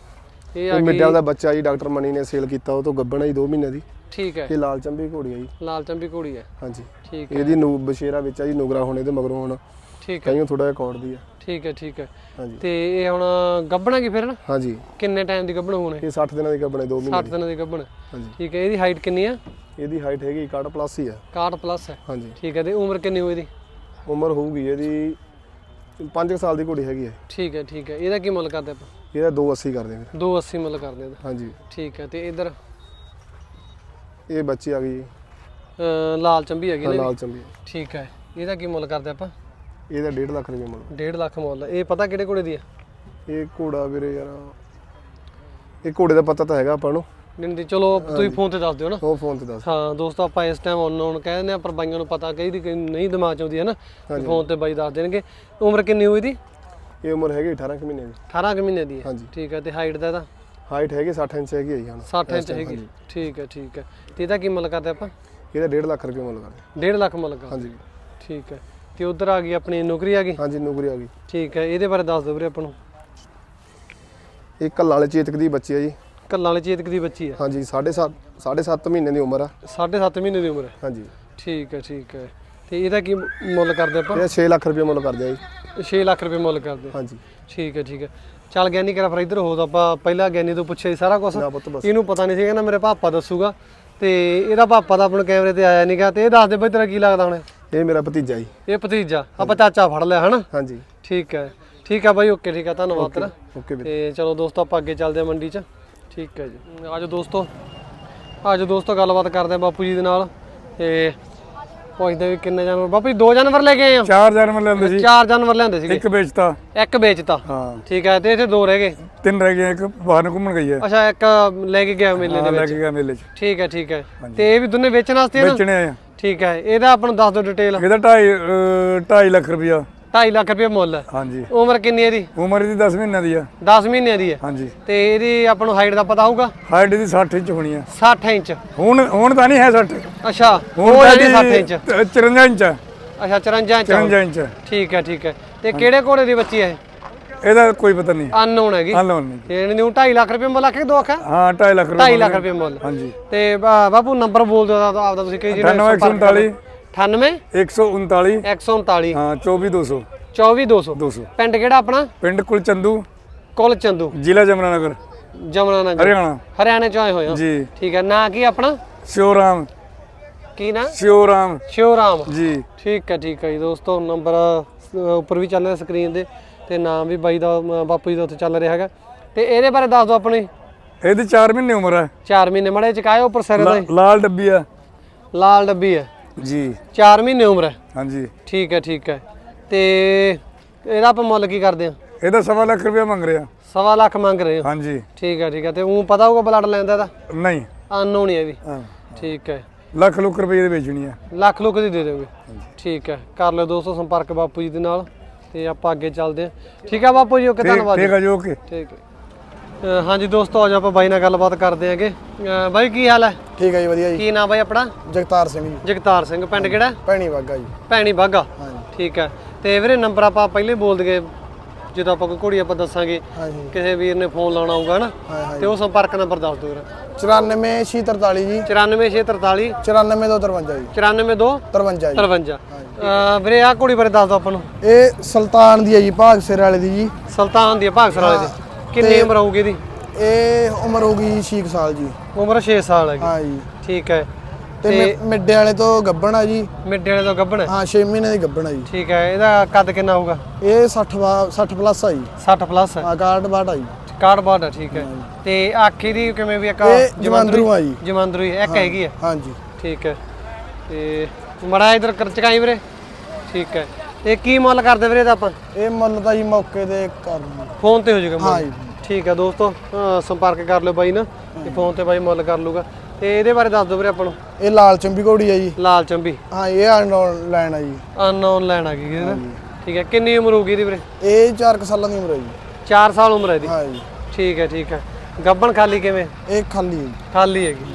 ਇਹ ਆ ਇਹ ਗਈ। ਮਿੱਡਿਆਂ ਦਾ ਬੱਚਾ ਜੀ ਡਾਕਟਰ ਮਣੀ ਨੇ ਸੇਲ ਕੀਤਾ ਉਹ ਤੋਂ ਗੱਬਣ ਹੈ ਜੀ 2 ਮਹੀਨੇ ਦੀ। ਠੀਕ ਹੈ। ਇਹ ਲਾਲ ਚੰਬੀ ਘੋੜੀ ਹੈ ਜੀ। ਲਾਲ ਚੰਬੀ ਘੋੜੀ ਹੈ। ਹਾਂਜੀ। ਠੀਕ ਹੈ। ਇਹਦੀ ਨੂ ਬਸ਼ੇਰਾ ਵਿੱਚ ਆ ਜੀ ਨੁਗਰਾ ਹੋਣੇ ਦੇ ਮਗਰੋਂ ਹੁਣ। ਠੀਕ ਹੈ। ਕਈਓ ਥੋੜਾ ਜਿਹਾ ਕੌੜ ਦੀ ਆ। ਠੀਕ ਹੈ ਠੀਕ ਹੈ। ਹਾਂਜੀ। ਤੇ ਇਹ ਹੁਣ ਗੱਭਣਾ ਕੀ ਫਿਰ ਨਾ? ਹਾਂਜੀ। ਕਿੰਨੇ ਟਾਈਮ ਦੀ ਗੱਭਣ ਹੋਣੇ? ਇਹ 60 ਦਿਨਾਂ ਦੀ ਗੱਬਣ ਹੈ 2 ਮਹੀਨੇ 60 ਦਿਨਾਂ ਦੀ ਗੱਭਣ। ਹਾਂਜੀ। ਠੀਕ ਹੈ ਇਹਦੀ ਹਾਈਟ ਕਿੰਨੀ ਆ ਇਹਦੀ ਹਾਈਟ ਹੈਗੀ 61 ਪਲੱਸ ਹੀ ਆ 61 ਪਲੱਸ ਹੈ। ਹਾਂਜੀ। ਠੀਕ ਹੈ ਤੇ ਉਮਰ ਕਿੰਨੀ ਹੋਈ ਦੀ ਉਮਰ ਹੋਊਗੀ ਇਹਦੀ 5 ਸਾਲ ਦੀ ਘੋੜੀ ਹੈਗੀ ਹੈ। ਠੀਕ ਹੈ ਠੀਕ ਹੈ। ਇਹਦਾ ਕੀ ਮੁੱਲ ਕਰਦੇ ਆਪਾਂ? ਇਹਦਾ 280 ਕਰਦੇ ਆ ਵੀਰ 280 ਮੁੱਲ ਕਰਦੇ ਆ ਇਹਦਾ। ਹਾਂਜੀ। ਠੀਕ ਹੈ ਤੇ ਇਧਰ? ਇਹ ਬੱਚੀ ਆ ਗਈ ਲਾਲ ਚੰਬੀ ਹੈਗੀ ਨੇ ਲਾਲ ਚੰਬੀ ਠੀਕ ਹੈ ਇਹਦਾ ਕੀ ਮੁੱਲ ਕਰਦੇ ਆਪਾਂ? ਇਹਦਾ 1.5 ਲੱਖ ਰੁਪਏ ਮੁੱਲ। 1.5 ਲੱਖ ਮੁੱਲ। ਇਹ ਪਤਾ ਕਿਹੜੇ ਘੋੜੇ ਦੀ ਆ? ਇਹ ਘੋੜਾ ਵੀਰੇ ਯਾਰ ਇਹ ਘੋੜੇ ਦਾ ਪਤਾ ਤਾਂ ਹੈਗਾ ਆਪਾਂ ਨੂੰ। ਨਹੀਂ ਦੀ ਚਲੋ ਤੁਸੀਂ ਫੋਨ ਤੇ ਦੱਸ ਦਿਓ ਨਾ। ਉਹ ਫੋਨ ਤੇ ਦੱਸ ਹਾਂ ਦੋਸਤੋ ਆਪਾਂ ਇਸ ਟਾਈਮ ਅਨਨੋਨ ਕਹਿ ਦਿੰਦੇ ਆ ਪਰ ਬਾਈਆਂ ਨੂੰ ਪਤਾ ਕਈ ਦੀ ਨਹੀਂ ਦਿਮਾਗ ਚ ਆਉਂਦੀ ਹੈ ਨਾ। ਫੋਨ ਤੇ ਬਾਈ ਦੱਸ ਦੇਣਗੇ। ਉਮਰ ਕਿੰਨੀ ਹੋਈ ਦੀ? ਇਹ ਉਮਰ ਹੈਗੀ 18 ਕੁ ਮਹੀਨੇ ਦੀ। 18 ਕੁ ਮਹੀਨੇ ਦੀ ਹੈ। ਠੀਕ ਹੈ ਤੇ ਹਾਈਟ ਦਾ ਇਹਦਾ? ਹਾਈਟ ਹੈਗੀ 60 ਇੰਚ ਹੈਗੀ ਹੈ ਹੁਣ। 60 ਇੰਚ ਹੈਗੀ। ਠੀਕ ਹੈ ਠੀਕ ਹੈ। ਤੇ ਇਹਦਾ ਕੀ ਮੁੱਲ ਕਰਦੇ ਆਪਾਂ? ਇਹਦਾ 1.5 ਲੱਖ ਰੁਪਏ ਮੁੱਲ ਕਰਦੇ। 1.5 ਲੱਖ ਮੁੱਲ ਕਰ ਹਾਂਜੀ। ਠੀਕ ਹੈ। ਤੇ ਉਧਰ ਆ ਗਈ ਆਪਣੀ ਨੌਕਰੀ ਆ ਗਈ? ਹਾਂਜੀ ਨੁਗਰੀ ਆ ਗਈ। ਠੀਕ ਹੈ ਇਹਦੇ ਬਾਰੇ ਦੱਸ ਦਿਓ ਵੀਰੇ ਆਪਾਂ ਨੂੰ। ਇਹ ਕੱਲਾਂ ਵਾਲੇ ਚੇਤਕ ਦੀ ਬੱਚੀ ਹੈ ਜੀ। ਕੱਲਾਂ ਵਾਲੀ ਚੇਤਕ ਦੀ ਬੱਚੀ ਹੈ ਹਾਂਜੀ 7.5 7.5 ਮਹੀਨੇ ਦੀ ਉਮਰ ਆ। 7.5 ਮਹੀਨੇ ਦੀ ਉਮਰ ਹੈ? ਹਾਂਜੀ। ਠੀਕ ਹੈ ਠੀਕ ਹੈ। ਤੇ ਇਹਦਾ ਕੀ ਮੁੱਲ ਕਰਦੇ ਆਪਾਂ? ਇਹ 6 ਲੱਖ ਰੁਪਏ ਮੁੱਲ ਕਰਦੇ ਆ ਜੀ। 6 ਲੱਖ ਰੁਪਏ ਮੁੱਲ ਕਰਦੇ ਹਾਂਜੀ। ਠੀਕ ਹੈ ਠੀਕ ਹੈ। ਚੱਲ ਗਿਆਨੀ ਕਰਾ ਫਿਰ ਇੱਧਰ ਹੋ ਤਾਂ ਆਪਾਂ ਪਹਿਲਾਂ ਗਿਆਨੀ ਤੋਂ ਪੁੱਛਿਆ ਸਾਰਾ ਕੁਝ ਨਾ ਇਹਨੂੰ ਪਤਾ ਨਹੀਂ ਸੀ ਕਹਿੰਦਾ ਮੇਰੇ ਪਾਪਾ ਦੱਸੂਗਾ। ਤੇ ਇਹਦਾ ਪਾਪਾ ਤਾਂ ਆਪਣੇ ਕੈਮਰੇ ਤੇ ਆਇਆ ਨਹੀਂਗਾ ਤੇ ਇਹ ਦੱਸ ਦੇ ਬਈ ਤੇਰਾ ਕੀ ਲੱਗਦਾ ਹੁਣ? ਇਹ ਮੇਰਾ ਭਤੀਜਾ ਜੀ। ਇਹ ਭਤੀਜਾ ਆਪਾਂ ਚਾਚਾ ਫੜ ਲਿਆ ਹਨਾ? ਹਾਂਜੀ। ਠੀਕ ਹੈ। ਠੀਕ ਹੈ ਬਾਈ ਓਕੇ ਠੀਕ ਹੈ ਧੰਨਵਾਦ ਤੇਰਾ। ਓਕੇ ਵੀਰ। ਤੇ ਚਲੋ ਦੋਸਤੋ ਆਪਾਂ ਅੱਗੇ ਚੱਲਦੇ ਹਾਂ ਮੰਡੀ 'ਚ। ਠੀਕ ਹੈ ਜੀ। ਆਜੋ ਦੋਸਤੋ। ਆਜੋ ਦੋਸਤੋ ਗੱਲਬਾਤ ਕਰਦੇ ਹਾਂ ਬਾਪੂ ਜੀ ਦੇ ਨਾਲ। ਤੇ ਪੁੱਛਦੇ ਵੀ ਕਿੰਨੇ ਜਾਨਵਰ ਬਾਪੂ ਜੀ ਦੋ ਜਾਨਵਰ ਲੈ ਕੇ ਆਏ ਆ? ਚਾਰ ਜਾਨਵਰ ਲੈਂਦੇ ਸੀ। ਚਾਰ ਜਾਨਵਰ ਲਿਆਂਦੇ ਸੀਗੇ। ਇੱਕ ਵੇਚਤਾ। ਇੱਕ ਵੇਚਤਾ। ਹਾਂ। ਠੀਕ ਹੈ ਤੇ ਇੱਥੇ ਦੋ ਰਹਿ ਗਏ। ਤਿੰਨ ਰਹਿ ਗਏ ਇੱਕ ਬਾਹਰ ਨੂੰ ਘੁੰਮਣ ਗਈ ਹੈ। ਅੱਛਾ ਇੱਕ ਲੈ ਕੇ ਗਿਆ ਮੇਲੇ ਦੇ ਹਾਂ, ਲੈ ਵਿੱਚ। ਕੇ ਗਿਆ ਮੇਲੇ 'ਚ। ਠੀਕ ਹੈ ਠੀਕ ਹੈ। ਤੇ ਇਹ ਵੀ ਦੋਨੇ ਵੇਚਣ ਵਾਸਤੇ ਆ ਨਾ? ਵੇਚਣੇ ਆ। ਠੀਕ ਹੈ ਇਹਦਾ ਆਪਾਂ ਨੂੰ ਦੱਸ ਦਿਓ ਡਿਟੇਲ ਇਹਦਾ 2.5 2.5 ਲੱਖ ਰੁਪਇਆ। 2.5 ਲੱਖ ਰੁਪਏ ਮੁੱਲ। ਹੈ ਹਾਂਜੀ। ਉਮਰ ਕਿੰਨੀ ਹੈ ਇਹਦੀ? ਉਮਰ ਇਹਦੀ 10 ਮਹੀਨਿਆਂ ਦੀ ਆ। 10 ਮਹੀਨਿਆਂ ਦੀ ਹੈ। ਹਾਂਜੀ। ਤੇ ਇਹਦੀ ਆਪਾਂ ਨੂੰ ਹਾਈਟ ਦਾ ਪਤਾ ਹੋਊਗਾ? ਹਾਈਟ ਇਹਦੀ 60 ਇੰਚ ਹੋਣੀ ਆ। 60 ਇੰਚ। ਹੁਣ ਹੁਣ ਤਾਂ ਨਹੀਂ ਹੈ 60 ਅੱਛਾ ਹੁਣ ਤਾਂ ਜਿਹੜੀ 60 ਇਹਦੀ ਇੰਚ। 54 ਇੰਚ ਅੱਛਾ 54 ਇੰਚ 54 ਇੰਚ। ਠੀਕ ਹੈ ਠੀਕ ਹੈ। ਤੇ ਕਿਹੜੇ ਘੋੜੇ ਦੀ ਬੱਚੀ ਹੈ ਇਹਦਾ ਕੋਈ ਪਤਾ ਨਹੀਂ। ਅਨਨੋਨ ਹੈਗੀ। ਅਨਲੋਨ ਨਹੀਂ। ਇਹਨੇ ਨੂੰ 2.5 ਲੱਖ ਰੁਪਏ ਮੁੱਲ ਆਖੇ ਦੋ ਆਖਿਆ ਹਾਂ 2.5 ਲੱਖ ਰੁਪਇਆ 2.5 ਲੱਖ ਰੁਪਏ ਮੁੱਲ। ਹਾਂਜੀ। ਤੇ ਬਾਪੂ ਨੰਬਰ ਬੋਲ ਦਿਓ ਆਪਦਾ ਆਪਦਾ ਤੁਸੀਂ ਕਹੀ ਜਿਹੜਾ 98 98 139 139 ਹਾਂ 24200 24200 200 ਪਿੰਡ ਕਿਹੜਾ ਆਪਣਾ? ਪਿੰਡ ਕੁਲਚੰਦੂ। ਕੁਲ ਚੰਦੂ। ਜ਼ਿਲ੍ਹਾ ਜਮਨਾ ਨਗਰ ਜਮਨਾ ਨਗਰ ਹਰਿਆਣਾ। ਹਰਿਆਣੇ ਚ ਆਏ ਹੋਏ ਹੋ। ਜੀ। ਠੀਕ ਹੈ ਨਾਂ ਕੀ ਆਪਣਾ? ਸ਼ਿਵਰਾਮ ਕੀ ਨਾਂ? ਸ਼ਿਵਰਾਮ ਸ਼ਿਵਰਾਮ ਜੀ। ਠੀਕ ਹੈ ਠੀਕ ਹੈ ਜੀ ਦੋਸਤੋ ਨੰਬਰ ਉੱਪਰ ਵੀ ਚੱਲ ਰਿਹਾ ਸਕਰੀਨ ਤੇ। ਤੇ ਨਾਮ ਵੀ ਬਾਈ ਦਾ ਬਾਪੂ ਜੀ ਦਾ ਉੱਥੇ ਚੱਲ ਰਿਹਾ ਹੈਗਾ। ਤੇ ਇਹਦੇ ਬਾਰੇ ਦੱਸ ਦਿਓ ਆਪਣੀ। ਇਹਦੀ 4 ਮਹੀਨੇ ਉਮਰ ਹੈ। 4 ਮਹੀਨੇ ਮੜੇ ਚਕਾਇਓ ਉੱਪਰ ਸਿਰ ਲਾ- ਦੇ ਲਾਲ ਡੱਬੀ ਆ ਲਾਲ ਡੱਬੀ ਹੈ। ਜੀ। 4 ਮਹੀਨੇ ਉਮਰ ਹੈ। ਹਾਂਜੀ। ਠੀਕ ਹੈ ਠੀਕ ਹੈ। ਤੇ ਇਹਦਾ ਆਪਾਂ ਮੁੱਲ ਕੀ ਕਰਦੇ ਆ ਇਹਦਾ ਸਵਾ ਲੱਖ ਰੁਪਇਆ ਮੰਗ ਰਿਹਾ। ਸਵਾ ਲੱਖ ਮੰਗ ਰਹੇ ਹੋ? ਹਾਂਜੀ। ਠੀਕ ਹੈ ਠੀਕ ਹੈ। ਤੇ ਉਹ ਪਤਾ ਹੋਊਗਾ ਬਲੱਡ ਲੈਂਦਾ ਇਹਦਾ? ਨਹੀਂ। ਅਨਨੋਨ ਹੀ ਵੀ। ਹਾਂ। ਠੀਕ ਹੈ। ਲੱਖ ਲੁੱਖ ਰੁਪਏ ਦੀ ਵੇਚਣੀ ਆ ਲੱਖ ਲੁੱਕ ਦੀ ਦੇ ਦੋਗੇ ਠੀਕ ਹੈ। ਕਰ ਲਿਓ ਦੋਸਤੋ ਸੰਪਰਕ ਬਾਪੂ ਜੀ ਦੇ ਨਾਲ। ਤੇ ਆਪਾਂ ਅੱਗੇ ਚੱਲਦੇ ਹਾਂ। ਠੀਕ ਹੈ ਬਾਪੂ ਜੀ ਓਕੇ ਧੰਨਵਾਦ। ਠੀਕ ਆ ਜੋ ਕਿ ਠੀਕ ਹੈ। ਅ, ਹਾਂਜੀ ਦੋਸਤੋ ਅੱਜ ਆਪਾਂ ਬਾਈ ਨਾਲ ਗੱਲਬਾਤ ਕਰਦੇ ਆਂਗੇ ਅ, ਬਾਈ ਕੀ ਹਾਲ ਹੈ? ਠੀਕ ਹੈ ਜੀ ਵਧੀਆ ਜੀ। ਕੀ ਨਾਮ ਬਾਈ ਆਪਣਾ? ਜਗਤਾਰ ਸਿੰਘ ਜੀ। ਜਗਤਾਰ ਸਿੰਘ ਪਿੰਡ ਕਿਹੜਾ? ਭੈਣੀ ਵਾਗਾ ਜੀ। ਭੈਣੀ ਬਾਗਾ। ਠੀਕ ਹੈ। ਤੇ ਵੀਰੇ ਨੰਬਰ ਆਪਾਂ ਪਹਿਲੇ ਬੋਲ ਦਗੇ ਜਦੋਂ ਆਪਾਂ ਕੋਈ ਘੋੜੀ ਆਪਾਂ ਦੱਸਾਂਗੇ ਹਾਂਜੀ। ਕਿਸੇ ਵੀਰ ਨੇ ਫੋਨ ਲਾਉਣਾ ਹੋਊਗਾ ਨਾ ਹਾਂ ਤੇ ਉਹ ਸੰਪਰਕ ਨੰਬਰ ਦੱਸ ਦਿਓ ਵੀਰੇ 94 643 ਜੀ। 94643 94 253 ਜੀ। 942 53 ਜੀ। 53 ਅ, ਵੀਰੇ ਆ ਘੋੜੀ ਬਾਰੇ ਦੱਸ ਦਿਓ ਆਪਾਂ ਨੂੰ। ਇਹ ਸੁਲਤਾਨ ਦੀ ਹੈ ਜੀ ਭਾਗ ਸਿਰ ਵਾਲੇ ਦੀ ਜੀ। ਸੁਲਤਾਨ ਦੀ ਭਾਗਸਰ ਵਾਲੇ ਦੀ। ਕਿੰਨੀ ਉਮਰ ਹੋਊਗੀ ਇਹਦੀ? ਇਹ ਉਮਰ ਹੋ ਗਈ 6 ਸਾਲ ਜੀ। ਉਮਰ 6 ਸਾਲ ਹੈਗੀ। ਹਾਂ ਜੀ। ਠੀਕ ਹੈ। ਤੇ ਮਿੱਡੇ ਵਾਲੇ ਤੋਂ ਗੱਬਣ ਆ ਜੀ। ਮਿੱਡੇ ਵਾਲੇ ਤੋਂ ਗੱਭਣ ਹੈ। ਹਾਂ 6 ਮਹੀਨੇ ਦੀ ਗੱਬਣ ਆ ਜੀ। ਠੀਕ ਹੈ ਇਹਦਾ ਕੱਦ ਕਿੰਨਾ ਹੋਊਗਾ? ਇਹ 60 ਵਾ- 60 ਪਲੱਸ ਆ ਜੀ। 60 ਪਲੱਸ? ਆ ਕਾਰਡ ਬਾਟ ਆ ਜੀ। ਕਾਰਡ ਬਾਰਡ ਹੈ ਠੀਕ ਹੈ। ਤੇ ਆਖੀ ਦੀ ਕਿਵੇਂ ਵੀ ਇੱਕ ਜਮਾਂਦਰੂ ਆ ਜੀ। ਜਮਾਂਦਰੂ ਇੱਕ ਹੈਗੀ ਹੈ ਹਾਂ ਜੀ। ਠੀਕ ਹੈ। ਤੇ ਮੜਾ ਇਧਰ ਕਰ ਚਕਾਈ ਵੀਰੇ। ਠੀਕ ਹੈ। ਤੇ ਕੀ ਮੁੱਲ ਕਰਦੇ ਵੀਰੇ ਦਾ ਆਪਾਂ? ਇਹ ਮੁੱਲ ਤਾਂ ਜੀ ਮੌਕੇ ਦੇ ਕਰ ਫੋਨ ਤੇ ਹੋ ਜਾਊਗਾ। ਹਾਂ ਜੀ। ਠੀਕ ਹੈ ਦੋਸਤੋ ਸੰਪਰਕ ਕਰ ਲਿਓ ਬਾਈ ਨਾਲ ਤੇ ਫੋਨ ਤੇ ਬਾਈ ਮੁੱਲ ਕਰ ਲੂਗਾ ਤੇ ਇਹਦੇ ਬਾਰੇ ਦੱਸ ਦਿਓ ਵੀਰੇ ਆਪਾਂ ਨੂੰ। ਇਹ ਲਾਲ ਚੰਬੀ ਘੋੜੀ ਆ ਜੀ। ਲਾਲ ਚੰਬੀ। ਹਾਂ ਇਹ ਅਨਨੋਨ ਲਾਈਨ ਆ ਜੀ। ਅਨਨੋਨ ਲੈਣ ਆ ਗਈ ਨਾ? ਠੀਕ ਹੈ ਕਿੰਨੀ ਉਮਰ ਹੋਊਗੀ ਇਹਦੀ ਵੀਰੇ? ਇਹ 4 ਸਾਲਾਂ ਦੀ ਉਮਰ ਹੈ ਜੀ। 4 ਸਾਲ ਉਮਰ ਹੈ ਇਹਦੀ? ਹਾਂ ਜੀ। ਠੀਕ ਹੈ ਠੀਕ ਹੈ। ਗੱਬਣ ਖਾਲੀ ਕਿਵੇਂ? ਇਹ ਖਾਲੀ ਹੈ ਜੀ। ਖਾਲੀ ਹੈਗੀ।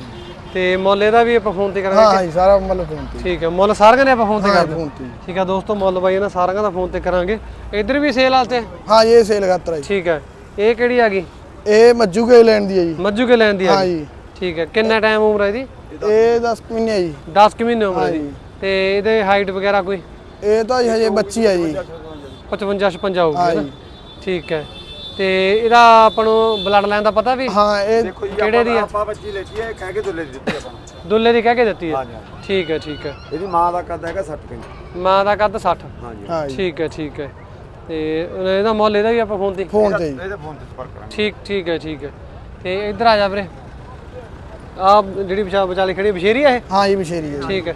ਤੇ ਮੁੱਲ ਇਹਦਾ ਵੀ ਆਪਾਂ ਫੋਨ ਤੇ ਹਾਂ ਕਰਾਂਗੇ ਹਾਂ ਜੀ ਸਾਰਾ ਮੁੱਲ ਫੋਨ ਤੇ। ਠੀਕ ਹੈ ਮੁੱਲ ਸਾਰਿਆਂ ਦੇ ਆਪਾਂ ਫੋਨ ਤੇ ਹਾਂ ਕਰਦੇ ਫੋਨ ਤੇ। ਜੀ। ਠੀਕ ਹੈ ਦੋਸਤੋ ਮੁੱਲ ਬਾਈ ਇਹਨਾਂ ਸਾਰਿਆਂ ਦਾ ਫੋਨ ਤੇ ਕਰਾਂਗੇ। ਇੱਧਰ ਵੀ ਸੇਲ ਵਾਸਤੇ ਹਾਂ ਇਹ ਸੇਲ ਖਾਤਰ ਹੈ ਠੀਕ ਹੈ। ਇਹ ਕਿਹੜੀ ਆ ਗਈ? ਇਹ ਮੱਜੂ ਕੇ ਲੈਣ ਦੀ ਹੈ ਜੀ। ਮੱਜੂ ਕੇ ਲੈਣ ਦੀ ਹਾਂ ਹੈ ਜੀ। ਠੀਕ ਹੈ। ਕਿੰਨਾ ਟਾਈਮ ਉਮਰ ਹੈ ਇਹਦੀ? ਇਹ 10 ਮਹੀਨੇ ਹੈ ਜੀ। 10 ਕਿ ਮਹੀਨੇ ਉਮਰ ਹੈ ਜੀ। ਤੇ ਇਹਦੇ ਹਾਈਟ ਵਗੈਰਾ ਕੋਈ? ਇਹ ਤਾਂ ਜੀ ਹਜੇ ਬੱਚੀ ਹੈ ਜੀ। 55 56 ਹੋਊਗੀ ਹਾਂ ਨਾ? ਜੀ। ਠੀਕ ਹੈ। ਤੇ ਇਹਦਾ ਆਪਾਂ ਨੂੰ ਬਲੱਡ ਲਾਈਨ ਦਾ ਪਤਾ ਵੀ? ਹਾਂ ਇਹ ਕਿਹੜੇ ਦੀ ਆਪਾਂ ਬੱਚੀ ਲੈਤੀ ਹੈ ਕਹਿ ਕੇ ਦੁੱਲੇ ਦੀ ਦਿੱਤੀ ਆਪਾਂ ਨੂੰ। ਦੁੱਲੇ ਦੀ ਕਹਿ ਕੇ ਦਿੱਤੀ ਹੈ। ਠੀਕ ਹੈ ਠੀਕ ਹੈ। ਇਹਦੀ ਮਾਂ ਦਾ ਕੱਦ ਹੈਗਾ 60 ਇੰਚ। ਮਾਂ ਦਾ ਕੱਦ 60 ਹਾਂਜੀ। ਹਾਂ ਜੀ ਠੀਕ ਹੈ ਠੀਕ ਹੈ। ਤੇ ਇਹਦਾ ਮੁੱਲ ਇਹਦਾ ਵੀ ਆਪਾਂ ਫੋਨ ਤੇ? ਫੋਨ ਤੇ ਇਹਦੇ ਫੋਨ ਤੇ ਸੰਪਰਕ ਕਰਾਂਗੇ ਠੀਕ ਠੀਕ ਹੈ ਠੀਕ ਹੈ। ਤੇ ਇੱਧਰ ਆ ਜਾ ਵੀਰੇ। ਆ ਜਿਹੜੀ ਵਿਚਾ ਵਿਚਾਲੇ ਖੜੀ ਬਸ਼ੇਰੀ ਆ ਇਹ? ਹਾਂ ਜੀ ਬਸ਼ੇਰੀ ਹੈ ਜੀ। ਠੀਕ ਹੈ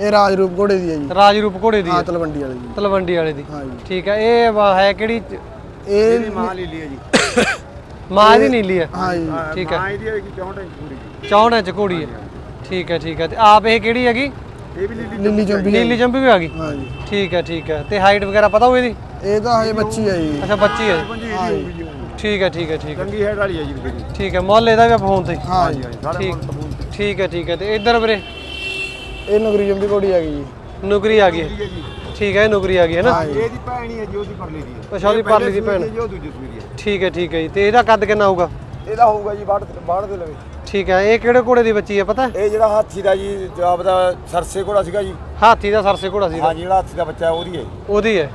ਇਹ ਰਾਜ ਰੂਪ ਘੋੜੇ ਦੀ ਹੈ ਜੀ। ਰਾਜ ਰੂਪ ਘੋੜੇ ਦੀ ਹਾਂ ਹੈ ਤਲਵੰਡੀ ਵਾਲੀ ਜੀ ਤਲਵੰਡੀ ਵਾਲੇ ਦੀ। ਹਾਂ ਜੀ। ਠੀਕ ਹੈ ਇਹ ਵਾ- ਹੈ ਕਿਹੜੀ ਇਹ ਮਾਂ ਲੈ ਲਈ ਹੈ ਜੀ। ਮਾਂ ਦੀ ਨੀਲੀ ਹੈ ਹਾਂ ਜੀ। ਠੀਕ ਹੈ ਮਾਂ ਇਹਦੀ ਹੈਗੀ 64 ਇੰਚ ਪੂਰੀ ਜੀ 64 ਇੰਚ ਘੋੜੀ ਹੈ ਠੀਕ ਹੈ ਠੀਕ ਹੈ ਤੇ ਆਪ ਇਹ ਕਿਹੜੀ ਹੈਗੀ? ਇਹ ਵੀ ਲੈ ਲਈ ਲਿੱਲੀ ਚੰਬੀ ਹੈ ਨੀਲੀ। ਜੰਬੀ ਵੀ ਆ ਗਈ? ਹਾਂ ਜੀ। ਠੀਕ ਹੈ ਠੀਕ ਹੈ ਤੇ ਹਾਈਟ ਵਗੈਰਾ ਪਤਾ ਹੋਊ ਇਹਦੀ? ਇਹ ਤਾਂ ਹਜੇ ਬੱਚੀ ਹੈ ਜੀ। ਅੱਛਾ ਬੱਚੀ ਹੈ ਪੰਜੀ ਇਹਦੀ ਹੋਊਗੀ ਜੀ। ਠੀਕ ਹੈ ਠੀਕ ਹੈ ਠੀਕ ਹੈ। ਚੰਗੀ ਹੈਡ ਵਾਲੀ ਹੈ ਜੀ ਬਥੇਰੀ ਠੀਕ ਹੈ ਮੁੱਲ ਇਹਦਾ ਵੀ ਆਪਾਂ ਫੋਨ ਤੇ ਹੀ। ਹਾਂ ਜੀ ਸਾਰੇ ਫੋਨ ਤੇ ਠੀਕ ਹੈ ਠੀਕ ਹੈ ਤੇ ਇੱਧਰ ਵੀਰੇ? ਇਹ ਨਗਰੀ ਜੰਬੀ ਘੋੜੀ ਹੈਗੀ ਜੀ। ਨੁਕਰੀ ਆ ਗਈ ਹੈ। ਜੀ। ਠੀਕ ਹੈ ਇਹ ਨੁਕਰੀ ਆ ਗਈ ਹੈ ਨਾ? ਹਾਂ ਜੀ। ਇਹਦੀ ਭੈਣ ਹੀ ਹੈ ਜੀ ਉਹਦੀ ਪਰਲੀ ਦੀ ਹੈ। ਅੱਛਾ, ਉਹਦੀ ਇਹ ਪਹਿਲੇ ਪਰਲੀ ਦੀ ਭੈਣ। ਸੂਈ ਜੀ, ਉਹ ਦੂਜੀ ਸੂਈ ਦੀ ਹੈ। ਠੀਕ ਹੈ ਠੀਕ ਹੈ ਜੀ। ਤੇ ਇਹਦਾ ਕੱਦ ਕਿੰਨਾ ਹੋਊਗਾ? ਇਹਦਾ ਹੋਊਗਾ ਜੀ ਬਾੜ ਬਾੜ ਦੇ ਲਵੇ। ਠੀਕ ਹੈ ਇਹ ਕਿਹੜੇ ਘੋੜੇ ਦੀ ਬੱਚੀ ਹੈ ਪਤਾ? ਇਹ ਜਿਹੜਾ ਹਾਥੀ ਦਾ ਜੀ ਜਵਾਬ ਦਾ ਸਰਸੇ ਘੋੜਾ ਸੀਗਾ ਜੀ। ਹਾਥੀ ਦਾ ਸਰਸੇ ਘੋੜਾ ਸੀ ਹਾਂ ਜਿਹੜਾ ਹਾਥੀ ਦਾ ਬੱਚਾ ਉਹਦੀ ਹੈ। ਉਹਦੀ ਹੈ।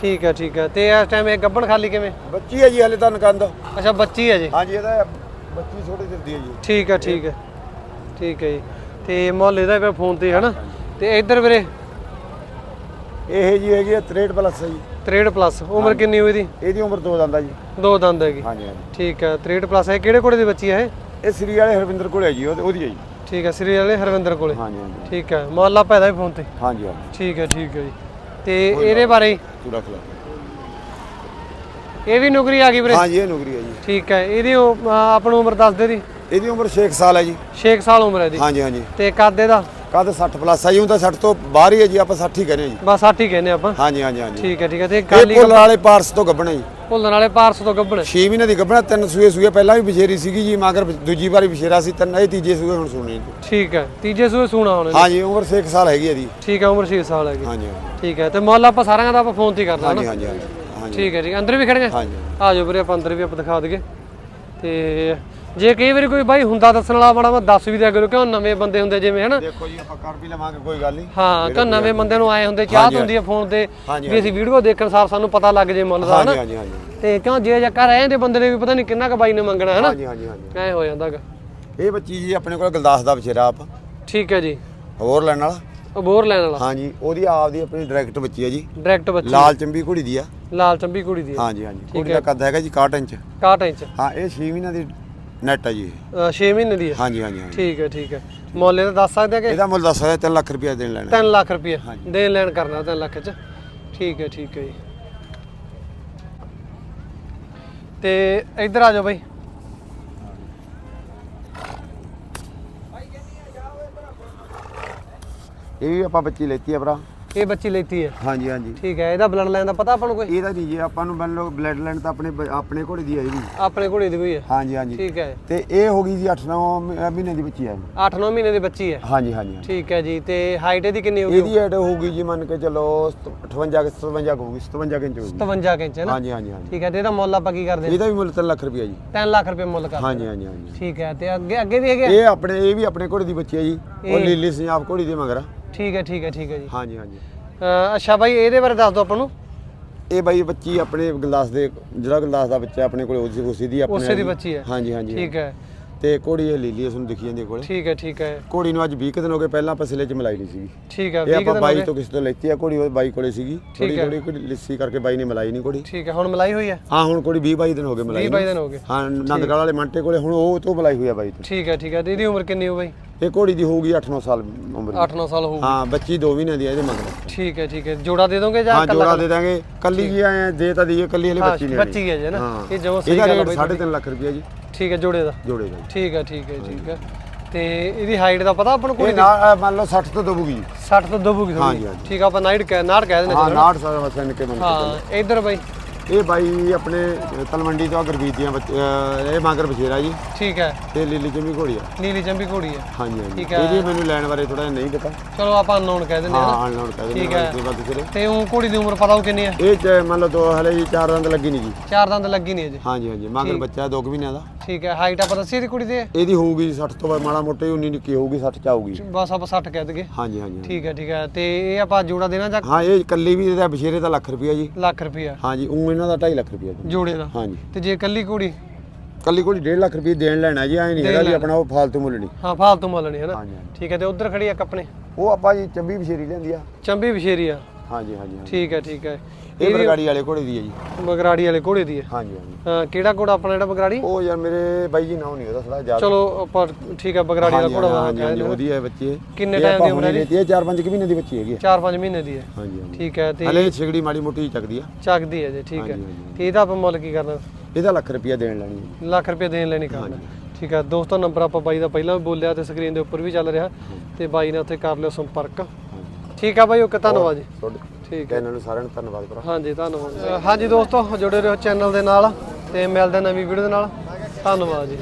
ਠੀਕ ਹੈ ਠੀਕ ਹੈ ਤੇ ਇਸ ਟਾਈਮ ਇਹ ਗੱਬਣ ਖਾਲੀ ਕਿਵੇਂ? ਬੱਚੀ ਹੈ ਜੀ ਹਲੇ ਤਾਂ ਨਕੰਦ। ਅੱਛਾ ਬੱਚੀ ਹੈ ਜੀ। ਹਾਂਜੀ ਇਹਦਾ ਬੱਚੀ ਛੋਟੀ ਦਿੰਦੀ ਹੈ ਜੀ। ਠੀਕ ਹੈ ਠੀਕ ਹੈ ਠੀਕ ਹੈ ਜੀ। ਤੇ ਮੁੱਲ ਇਹਦਾ ਵੀ ਫੋਨ ਤੇ ਹੈ ਨਾ ਤੇ ਇੱਧਰ ਵੀਰੇ? ਇਹ ਜੀ ਹੈਗੀ ਹੈ 63 ਪਲੱਸ ਹੈ ਜੀ। 63 ਪਲੱਸ ਉਮਰ ਕਿੰਨੀ ਹੋਈ ਦੀ ਇਹਦੀ ਉਮਰ ਦੋ ਦੰਦਾ ਜੀ। ਦੋ ਦੰਦ ਹੈਗੀ। ਹਾਂਜੀ ਹਾਂਜੀ। ਠੀਕ ਹੈ 63 ਪਲੱਸ ਹੈ ਕਿਹੜੇ ਘੋੜੇ ਦੀ ਬੱਚੀ ਹੈ ਇਹ? ਇਹ ਸ੍ਰੀ ਵਾਲੇ ਹਰਵਿੰਦਰ ਕੋਲ ਹੈ ਜੀ ਉਹਦੀ ਉਹਦੀ ਹੈ ਜੀ। ਠੀਕ ਹੈ ਸ੍ਰੀ ਵਾਲੇ ਹਰਵਿੰਦਰ ਕੋਲੇ। ਹਾਂਜੀ ਹਾਂਜੀ। ਠੀਕ ਹੈ ਮੁੱਲ ਆਪਾਂ ਇਹਦਾ ਵੀ ਫੋਨ ਤੇ। ਹਾਂਜੀ ਹਾਂਜੀ। ਠੀਕ ਹੈ ਠੀਕ ਹੈ ਜੀ। ਤੇ ਇਹਦੇ ਬਾਰੇ? ਪੂਰਾ ਖਲਾ ਇਹ ਵੀ ਨੌਕਰੀ ਆ ਗਈ ਵੀਰੇ? ਹਾਂਜੀ ਇਹ ਨੌਕਰੀ ਹੈ ਜੀ। ਠੀਕ ਹੈ ਇਹਦੀ ਉਹ, ਅਹ, ਆਪਾਂ ਨੂੰ ਉਮਰ ਦੱਸ ਦੇ ਦੀ। ਇਹਦੀ ਉਮਰ 6 ਸਾਲ ਹੈ ਜੀ। 6 ਸਾਲ ਉਮਰ ਹੈ ਦੀ ਹਾਂਜੀ ਹਾਂਜੀ। ਤੇ ਕੱਦ ਇਹਦਾ ਕਦ 60 ਪਲੱਸ ਹੈ ਜੀ ਤਾਂ 60 ਤੋਂ ਬਾਹਰ ਹੀ ਹੈ ਜੀ ਆਪਾਂ 60 ਹੀ ਕਹਿੰਦੇ ਹਾਂ ਜੀ। ਬਸ 60 ਹੀ ਕਹਿੰਦੇ ਆਪਾਂ। ਹਾਂਜੀ ਹਾਂਜੀ ਹਾਂਜੀ। ਠੀਕ ਹੈ ਠੀਕ ਹੈ ਤੇ ਇਹ ਕਾਲੀ ਭੁੱਲਰ ਵਾਲੇ ਪਾਰਸ ਤੋਂ ਗੱਬਣਾ ਜੀ। ਭੁੱਲਣ ਵਾਲੇ ਪਾਰਸ ਤੋਂ ਗੱਬਣ 6 ਮਹੀਨੇ ਦੀ ਗੱਬਣਾ ਤਿੰਨ ਸੂਏ ਸੂਏ ਪਹਿਲਾਂ ਵੀ ਬਸ਼ੇਰੀ ਸੀਗੀ ਜੀ ਮਗਰ ਦੂਜੀ ਵਾਰੀ ਬਸ਼ੇਰਾ ਸੀ ਤਿੰਨ ਇਹ ਤੀਜੇ ਸੂਏ ਹੁਣ ਸੁਣੀ ਜੀ। ਠੀਕ ਹੈ ਤੀਜੇ ਸੂਏ ਸੂਣਾ ਹੁਣ। ਹਾਂਜੀ ਉਮਰ 6 ਸਾਲ ਹੈਗੀ ਇਹਦੀ ਠੀਕ ਹੈ ਉਮਰ 6 ਸਾਲ ਹੈਗੀ। ਹਾਂਜੀ ਠੀਕ ਹੈ ਤੇ ਮੁੱਲ ਆਪਾਂ ਸਾਰਿਆਂ ਦਾ ਆਪਾਂ ਫੋਨ ਤੇ ਹੀ ਕਰਦਾ ਹਾਂਜੀ ਹਾਂਜੀ ਹਾਂਜੀ ਠੀਕ ਹੈ ਹੈ ਅੰਦਰ ਵੀ ਖੜੇ ਹਾਂਜੀ। ਆ ਜਾਓ ਵੀਰੇ ਆਪਾਂ ਅੰਦਰ ਵੀ ਆਪਾਂ ਦਿਖਾ ਦਈਏ। ਤੇ ਜੇ ਕਈ ਵਾਰੀ ਕੋਈ ਬਾਈ ਹੁੰਦਾ ਦੱਸਣ ਵਾਲਾ ਮਾੜਾ ਮੈਂ ਦੱਸ ਵੀ ਦਿਆ ਕਰੋ ਕਿਉਂ ਨਵੇਂ ਬੰਦੇ ਹੁੰਦੇ ਜਿਵੇਂ ਹਨਾ? ਦੇਖੋ ਜੀ ਆਪਾਂ ਕਰ ਵੀ ਲਵਾਂਗੇ ਕੋਈ ਗੱਲ ਨਹੀਂ। ਹਾਂ ਕਿ ਨਵੇਂ ਬੰਦੇ ਨੂੰ ਆਏ ਹੁੰਦੇ ਚਾਹਤ ਹੁੰਦੀ ਹੈ ਫੋਨ ਤੇ ਵੀ ਅਸੀਂ ਵੀਡੀਓ ਦੇਖਣ ਸਾਰ ਸਾਨੂੰ ਪਤਾ ਲੱਗ ਜੇ ਮੁੱਲ ਦਾ ਹਨਾ? ਹਾਂਜੀ ਹਾਂਜੀ। ਹਾਂਜੀ ਤੇ ਕਿਉਂ ਜੇ ਜੱਕਾ ਰਹੇ ਦੇ ਬੰਦੇ ਨੇ ਵੀ ਪਤਾ ਨਹੀਂ ਕਿੰਨਾ ਕ ਬਾਈ ਨੇ ਮੰਗਣਾ ਹਨਾ? ਹਾਂਜੀ ਹਾਂਜੀ ਹਾਂਜੀ। ਐ ਹੋ ਜਾਂਦਾਗਾ ਇਹ ਬੱਚੀ ਜੀ ਆਪਣੇ ਕੋਲ ਗਲਦਾਸ ਦਾ ਬਸ਼ੇਰਾ ਆਪ। ਠੀਕ ਹੈ ਜੀ। ਹੋਰ ਲੈਣ ਵਾਲਾ? ਉਹ ਬੋਰ ਲੈਣ ਵਾਲਾ। ਹਾਂਜੀ ਉਹਦੀ ਆਪ ਦੀ ਆਪਣੀ ਡਾਇਰੈਕਟ ਬੱਚੀ ਹੈ ਜੀ। ਡਾਇਰੈਕਟ ਬੱਚੀ। ਲਾਲ ਚੰਬੀ ਘੋੜੀ ਦੀ ਆ। ਲਾਲ ਚੰਬੀ ਕੁੜੀ ਦੀ ਹਾਂਜੀ ਹਾਂਜੀ। ਘੋੜੀ ਦਾ ਕੱਦ ਹੈਗਾ ਜੀ 61 ਇੰਚ। 61 ਇੰਚ। ਹਾਂ ਇਹ 6 ਮਹੀਨਿਆਂ ਦੀ ਨੈਟ ਹੈ ਜੀ ਇਹ। 6 ਮਹੀਨੇ ਦੀ ਹੈ? ਹਾਂਜੀ ਹਾਂਜੀ ਹਾਂਜੀ। ਠੀਕ ਹੈ ਠੀਕ ਹੈ। ਮੁੱਲ ਇਹਦਾ ਦੱਸ ਸਕਦੇ ਆ ਕਿ? ਇਹਦਾ ਮੁੱਲ ਦੱਸ ਰਿਹਾ 3 ਲੱਖ ਰੁਪਏ ਦੇਣ ਲੈਣਾ। 3 ਲੱਖ ਰੁਪਏ ਦੇਣ ਲੈਣ ਕਰਨਾ 3 ਲੱਖ ਚ। ਠੀਕ ਹੈ ਠੀਕ ਹੈ ਜੀ। ਤੇ ਇੱਧਰ ਆ ਜਾਓ ਬਾਈ। ਇਹ ਵੀ ਆਪਾਂ ਬੱਚੀ ਲੈਤੀ ਆ ਭਰਾ। ਇਹ ਬੱਚੀ ਲੈਤੀ ਹੈ? ਹਾਂਜੀ ਹਾਂਜੀ। ਠੀਕ ਹੈ ਇਹਦਾ ਬਲੱਡ ਲਾਈਨ ਦਾ ਪਤਾ ਆਪਾਂ ਨੂੰ ਕੋਈ? ਇਹਦਾ ਨਹੀਂ ਜੀ ਆਪਾਂ ਨੂੰ ਮੰਨ ਲਓ ਬਲੱਡ ਲਾਈਨ ਤਾਂ ਆਪਣੇ ਆਪਣੇ ਘੋੜੇ ਦੀ ਹੈ ਇਹਦੀ। ਆਪਣੇ ਘੋੜੇ ਦੀ ਕੋਈ ਹੈ? ਹਾਂਜੀ ਹਾਂਜੀ। ਠੀਕ ਹੈ। ਤੇ ਇਹ ਹੋ ਗਈ ਜੀ 8-9 ਮਹੀਨੇ ਦੀ ਬੱਚੀ ਹੈ 8-9 ਮਹੀਨੇ ਦੀ ਬੱਚੀ ਹੈ? ਹਾਂਜੀ ਹਾਂਜੀ। ਠੀਕ ਹੈ ਜੀ ਤੇ ਹਾਈਟ ਇਹਦੀ ਕਿੰਨੀ ਹੋਊਗੀ? ਇਹਦੀ ਹਾਈਟ ਹੋਊਗੀ ਜੀ ਮੰਨ ਕੇ ਚੱਲੋ 58 ਕਿ 57 ਕੁ ਹੋਊਗੀ 57 ਇੰਚ ਹੋਊਗੀ। 57 ਇੰਚ ਹੈ ਨਾ? ਹਾਂਜੀ ਹਾਂਜੀ ਹਾਂਜੀ। ਠੀਕ ਹੈ ਤੇ ਇਹਦਾ ਮੁੱਲ ਆਪਾਂ ਕੀ ਕਰਦੇ ਇਹਦਾ ਵੀ ਮੁੱਲ 3 ਲੱਖ ਰੁਪਏ ਜੀ। 3 ਲੱਖ ਰੁਪਏ ਮੁੱਲ ਕਰਦੇ ਹਾਂਜੀ ਹਾਂਜੀ ਹਾਂਜੀ। ਠੀਕ ਹੈ ਤੇ ਅੱਗੇ ਅੱਗੇ ਵੀ ਹੈਗੇ? ਇਹ ਆਪਣੇ ਇਹ ਵੀ ਆਪਣੇ ਘੋੜੇ ਦੀ ਬੱਚੀ ਹੈ ਜੀ। ਉਹ ਲੀਲੀ ਪੰਜਾਬ ਘੋੜੀ ਦੇ ਮਗਰ। ਠੀਕ ਹੈ ਠੀਕ ਹੈ ਠੀਕ ਹੈ ਜੀ। ਹਾਂਜੀ ਹਾਂਜੀ। ਅਹ ਅੱਛਾ ਬਾਈ ਇਹਦੇ ਬਾਰੇ ਦੱਸ ਦਿਓ ਆਪਾਂ ਨੂੰ। ਇਹ ਬਾਈ ਬੱਚੀ ਆਪਣੇ ਗਲਦਾਸ ਦੇ ਜਿਹੜਾ ਗਲਦਾਸ ਦਾ ਬੱਚਾ ਆਪਣੇ ਕੋਲ ਉਸੇ ਉਸੇ ਦੀ ਆਪਣੇ ਉਸੇ ਦੀ ਬੱਚੀ ਹੈ। ਹਾਂਜੀ ਹਾਂਜੀ। ਠੀਕ ਹੈ। ਤੇ ਘੋੜੀ ਇਹ ਲੀਲੀ ਉਸ ਨੂੰ ਦਿਖੀ ਜਾਂਦੀ ਹੈ ਕੋਲੇ। ਠੀਕ ਹੈ ਠੀਕ ਹੈ। ਘੋੜੀ ਨੂੰ ਅੱਜ 20 ਕੁ ਦਿਨ ਹੋ ਗਏ ਪਹਿਲਾਂ ਆਪਾਂ ਸਿਲੇ ਚ ਮਲਾਈ ਨਹੀਂ ਸੀਗੀ। ਠੀਕ ਹੈ ਇਹ 20 ਆਪਾਂ ਦਿਨ ਹੋ ਬਾਈ ਗਏ। ਤੋਂ ਕਿਸੇ ਤੋਂ ਲੈਤੀ ਆ ਉਹ ਬਾਈ ਕੋਲੇ ਸੀਗੀ। ਥੋੜੀ ਹੈ। ਥੋੜੀ ਕੋਈ ਲਿੱਸੀ ਕਰਕੇ ਬਾਈ ਨੇ ਮਲਾਈ ਨਹੀਂ ਘੋੜੀ ਠੀਕ ਹੈ ਹੁਣ ਮਲਾਈ ਹੋਈ ਹੈ? ਹਾਂ ਹੁਣ ਘੋੜੀ 20 22 ਦਿਨ ਹੋ ਗਏ ਮਲਾਈ 20 22 ਦਿਨ ਹੋ ਗਏ। ਹਾਂ ਨੰਦਗੜ ਵਾਲੇ ਮੰਟੇ ਕੋਲੇ ਹੁਣ ਉਹ ਤੋਂ ਮਲਾਈ ਹੋਈ ਆ ਬਾਈ ਤੋਂ। ਠੀਕ ਹੈ ਠੀਕ ਹੈ। ਤੇ ਇਹਦੀ ਉਮਰ ਕਿੰਨੀ ਹੋ ਬਾਈ? ਇਹ ਘੋੜੀ ਦੀ ਹੋਊਗੀ 8-9 ਸਾਲ ਉਮਰ ਦੀ। 8-9 ਸਾਲ ਹੋਊ ਹਾਂ ਬੱਚੀ 2 ਮਹੀਨੇ ਦੀ ਆ ਇਹਦੇ ਮਗਰ। ਠੀਕ ਹੈ ਠੀਕ ਹੈ। ਜੋੜਾ ਦੇ ਦੋਗੇ ਜਾਂ ਹਾਂ ਇਕੱਲਾ ਜੋੜਾ ਦੇ ਦਾਂਗੇ। ਕੱਲੀ ਜੀ ਆਏ ਦੇ ਤਾਂ ਦਈਏ ਕੱਲੀ ਹਲੇ ਬੱਚੀ ਨਹੀਂ ਬੱਚੀ ਹੈ ਜੀ ਨਾ। ਹਾਂ। ਇਹ ਜਮਾਂ ਸਹੀ ਇਹਦਾ ਗੱਲ ਆ ਰੇਟ ਬਾਈ 3.5 ਲੱਖ ਰੁਪਏ ਜੀ। ਠੀਕ ਹੈ ਜੋੜੇ ਦਾ? ਜੋੜੇ ਦਾ ਜੀ। ਠੀਕ ਹੈ ਠੀਕ ਹੈ ਠੀਕ ਹੈ। ਤੇ ਇਹਦੀ ਹਾਈਟ ਦਾ ਪਤਾ ਆਪਾਂ ਨੂੰ ਕੋਈ ਇਹ ਨਾ ਮੰਨ ਲਓ 60 ਤੋਂ ਦਬੂਗੀ ਜੀ। 60 ਤੋਂ ਦਬੂਗੀ ਥੋੜੀ ਹਾਂਜੀ। ਠੀਕ ਆ ਆਪਾਂ ਨਾਈਟ ਕਹਿ ਨਾੜ ਕਹਿ ਦਿੰਦੇ ਹਾਂ ਚਲੋ। 69 ਸਾਲ ਵਸਣ ਕੇ ਮੰਨ ਕੇ। ਹਾਂ ਇਧਰ ਬਾਈ। ਇਹ ਬਾਈ ਆਪਣੇ ਤਲਵੰਡੀ ਤੋਂ ਗੁਰਬੀਤ ਦੀਆਂ ਬੱਚ- ਇਹ ਮਾਂਗਰ ਬਸ਼ੇਰਾ ਜੀ। ਠੀਕ ਹੈ। ਤੇ ਲੀਲੀ ਚੰਮੀ ਘੋੜੀ ਆ। ਨੀਲੀ ਚੰਬੀ ਘੋੜੀ ਹੈ ਹਾਂਜੀ ਹਾਂਜੀ। ਠੀਕ ਹੈ। ਇਹਦੀ ਮੈਨੂੰ ਲੈਣ ਬਾਰੇ ਥੋੜਾ ਜਿਹਾ ਨਹੀਂ ਪਤਾ। ਚਲੋ ਆਪਾਂ ਅਨਨੋਨ ਕਹਿ ਦਿੰਦੇ ਹਾਂ ਹਾਂ ਆਣ ਲਾਉਣ ਕਹਿ ਠੀਕ ਦਿੰਦੇ ਹੈ। ਹਾਂ ਵੱਧ ਸਿਰੇ ਤੇ ਉਹ ਘੋੜੀ ਦੀ ਉਮਰ ਪਤਾ ਉਹ ਕਿੰਨੀ ਹੈ ਇਹ ਚ ਮੰਨ ਲਓ ਦੋ ਹਲੇ ਜੀ ਚਾਰ ਦੰਦ ਲੱਗੀ ਨਹੀਂ ਜੀ। ਚਾਰ ਦੰਦ ਲੱਗੀ ਨਹੀਂ ਅਜੇ। ਹਾਂਜੀ ਹਾਂਜੀ। ਮਾਂਗਰ ਬੱਚਾ 2 ਮਹੀਨਿਆਂ ਦਾ। ਠੀਕ ਹੈ। ਹਾਈਟ ਆਪਾਂ ਦੱਸੀ ਇਹਦੀ ਕੁੜੀ ਦੀ? ਇਹਦੀ ਹੋਊਗੀ 60 ਤੋਂ ਬਾਅਦ ਮਾੜਾ ਮੋਟਾ 19 ਨਿੱਕੀ ਹੋਊਗੀ 60 ਚ ਆਊਗੀ। ਬਸ ਆਪਾਂ 60 ਕਹਿ ਦਗੇ ਹਾਂਜੀ ਹਾਂਜੀ ਹਾਂਜੀ। ਠੀਕ ਹੈ ਠੀਕ ਹੈ। ਤੇ ਇਹ ਆਪਾਂ ਜੋੜਾ ਦੇਣਾ ਜਾਂ ਹਾਂ ਇਹ ਇਕੱਲੀ ਵੀ ਇਹਦਾ ਬਸ਼ੇਰੇ ਦਾ ਲੱਖ ਰੁਪਿਆ ਜੀ। ਲੱਖ ਰੁਪਈਆ? ਹਾਂਜੀ ਉਹ ਇਹਨਾਂ ਦਾ 2.5 ਲੱਖ ਰੁਪਿਆ ਜੀ। ਜੋੜੇ ਦਾ? ਹਾਂਜੀ। ਤੇ ਜੇ ਕੱਲੀ ਘੋੜੀ? ਕੱਲੀ ਕੋਲ 1.5 ਲੱਖ ਰੁਪਏ ਦੇਣ ਲੈਣਾ ਜੀ ਐ ਨਹੀਂ ਹੈਗਾ ਵੀ ਆਪਣਾ ਉਹ ਫਾਲਤੂ ਮੁੱਲ ਨਹੀਂ। ਹਾਂ ਫਾਲਤੂ ਮੁੱਲ ਨਹੀਂ ਹੈ ਨਾ? ਹਾਂਜੀ ਹਾਂਜੀ। ਠੀਕ ਹੈ ਤੇ ਉਧਰ ਖੜੀ ਇੱਕ ਆਪਣੇ? ਉਹ ਆਪਾਂ ਜੀ ਚੰਬੀ ਬਸ਼ੇਰੀ ਲੈਂਦੀ ਆ। ਚੰਬੀ ਵਿਸ਼ੇਰੀ ਆ। ਹਾਂਜੀ ਹਾਂਜੀ ਹਾਂਜੀ। ਠੀਕ ਹੈ ਠੀਕ ਹੈ। ਇਹ ਬਰਗਾੜੀ ਵਾਲੇ ਘੋੜੇ ਦੀ ਹੈ ਜੀ। ਬਗਰਾੜੀ ਵਾਲੇ ਘੋੜੇ ਦੀ ਹੈ? ਹਾਂਜੀ ਹਾਂਜੀ। ਹਾਂ, ਕਿਹੜਾ ਘੋੜਾ ਆਪਣਾ ਜਿਹੜਾ ਬਗਰਾੜੀ? ਉਹ ਯਾਰ ਮੇਰੇ ਬਾਈ ਜੀ ਨਾਮ ਨਹੀਂ ਉਹਦਾ ਥੋੜਾ ਜ਼ਿਆਦਾ। ਚਲੋ ਆਪਾਂ ਠੀਕ ਹੈ ਬਗਰਾੜੀ ਵਾਲਾ ਹਾਂਜੀ ਘੋੜਾ ਵਾ ਹਾਂਜੀ ਹਾਂਜੀ ਉਹਦੀ ਹੈ ਬੱਚੀ। ਇਹ। ਕਿੰਨੇ ਇਹ time ਦੀ ਉਮਰ ਹੈ ਹੁਣੇ ਜੀ? ਲੈਤੀ ਹੈ 4-5 ਮਹੀਨੇ ਦੀ ਬੱਚੀ ਹੈਗੀ ਆ। 4-5 ਮਹੀਨੇ ਦੀ ਹੈ। ਹਾਂਜੀ ਹਾਂਜੀ। ਠੀਕ ਹੈ ਤੇ ਹਲੇ ਛਿਗੜੀ ਮਾੜੀ ਮੋਟੀ ਚੱਕਦੀ ਆ। ਚੱਕਦੀ ਹੈ ਜੀ ਠੀਕ ਹੈ। ਹਾਂਜੀ, ਹਾਂਜੀ। ਤੇ ਇਹਦਾ ਆਪਾਂ ਮੁੱਲ ਕੀ ਕਰਨਾ? ਇਹਦਾ ਲੱਖ ਰੁਪਿਆ ਦੇਣ ਲੈਣੀ ਹੈ। ਲੱਖ ਰੁਪਏ ਦੇਣ ਲੈਣੀ ਕਰਨਾ। ਠੀਕ ਹੈ ਦੋਸਤੋ ਨੰਬਰ ਆਪਾਂ ਬਾਈ ਦਾ ਪਹਿਲਾਂ ਵੀ ਬੋਲਿਆ ਤੇ ਸਕਰੀਨ ਦੇ ਉੱਪਰ ਵੀ ਚੱਲ ਰਿਹਾ। ਤੇ ਬਾਈ ਨੇ ਉੱਥੇ ਕਰ ਲਿਓ ਸੰਪਰਕ। ਠੀਕ ਆ ਬਾਈ ਓਕੇ ਧੰਨਵਾਦ ਜੀ। ਤੁਹਾਡੇ ਠੀਕ ਹੈ ਇਹਨਾਂ ਨੂੰ ਸਾਰਿਆਂ ਨੂੰ ਧੰਨਵਾਦ ਭਰਾ। ਹਾਂਜੀ ਧੰਨਵਾਦ। ਹਾਂਜੀ ਦੋਸਤੋ ਜੁੜੇ ਰਹੋ ਚੈਨਲ ਦੇ ਨਾਲ ਤੇ ਮਿਲਦੇ ਨਵੀਂ ਵੀਡੀਓ ਦੇ ਨਾਲ। ਧੰਨਵਾਦ ਜੀ।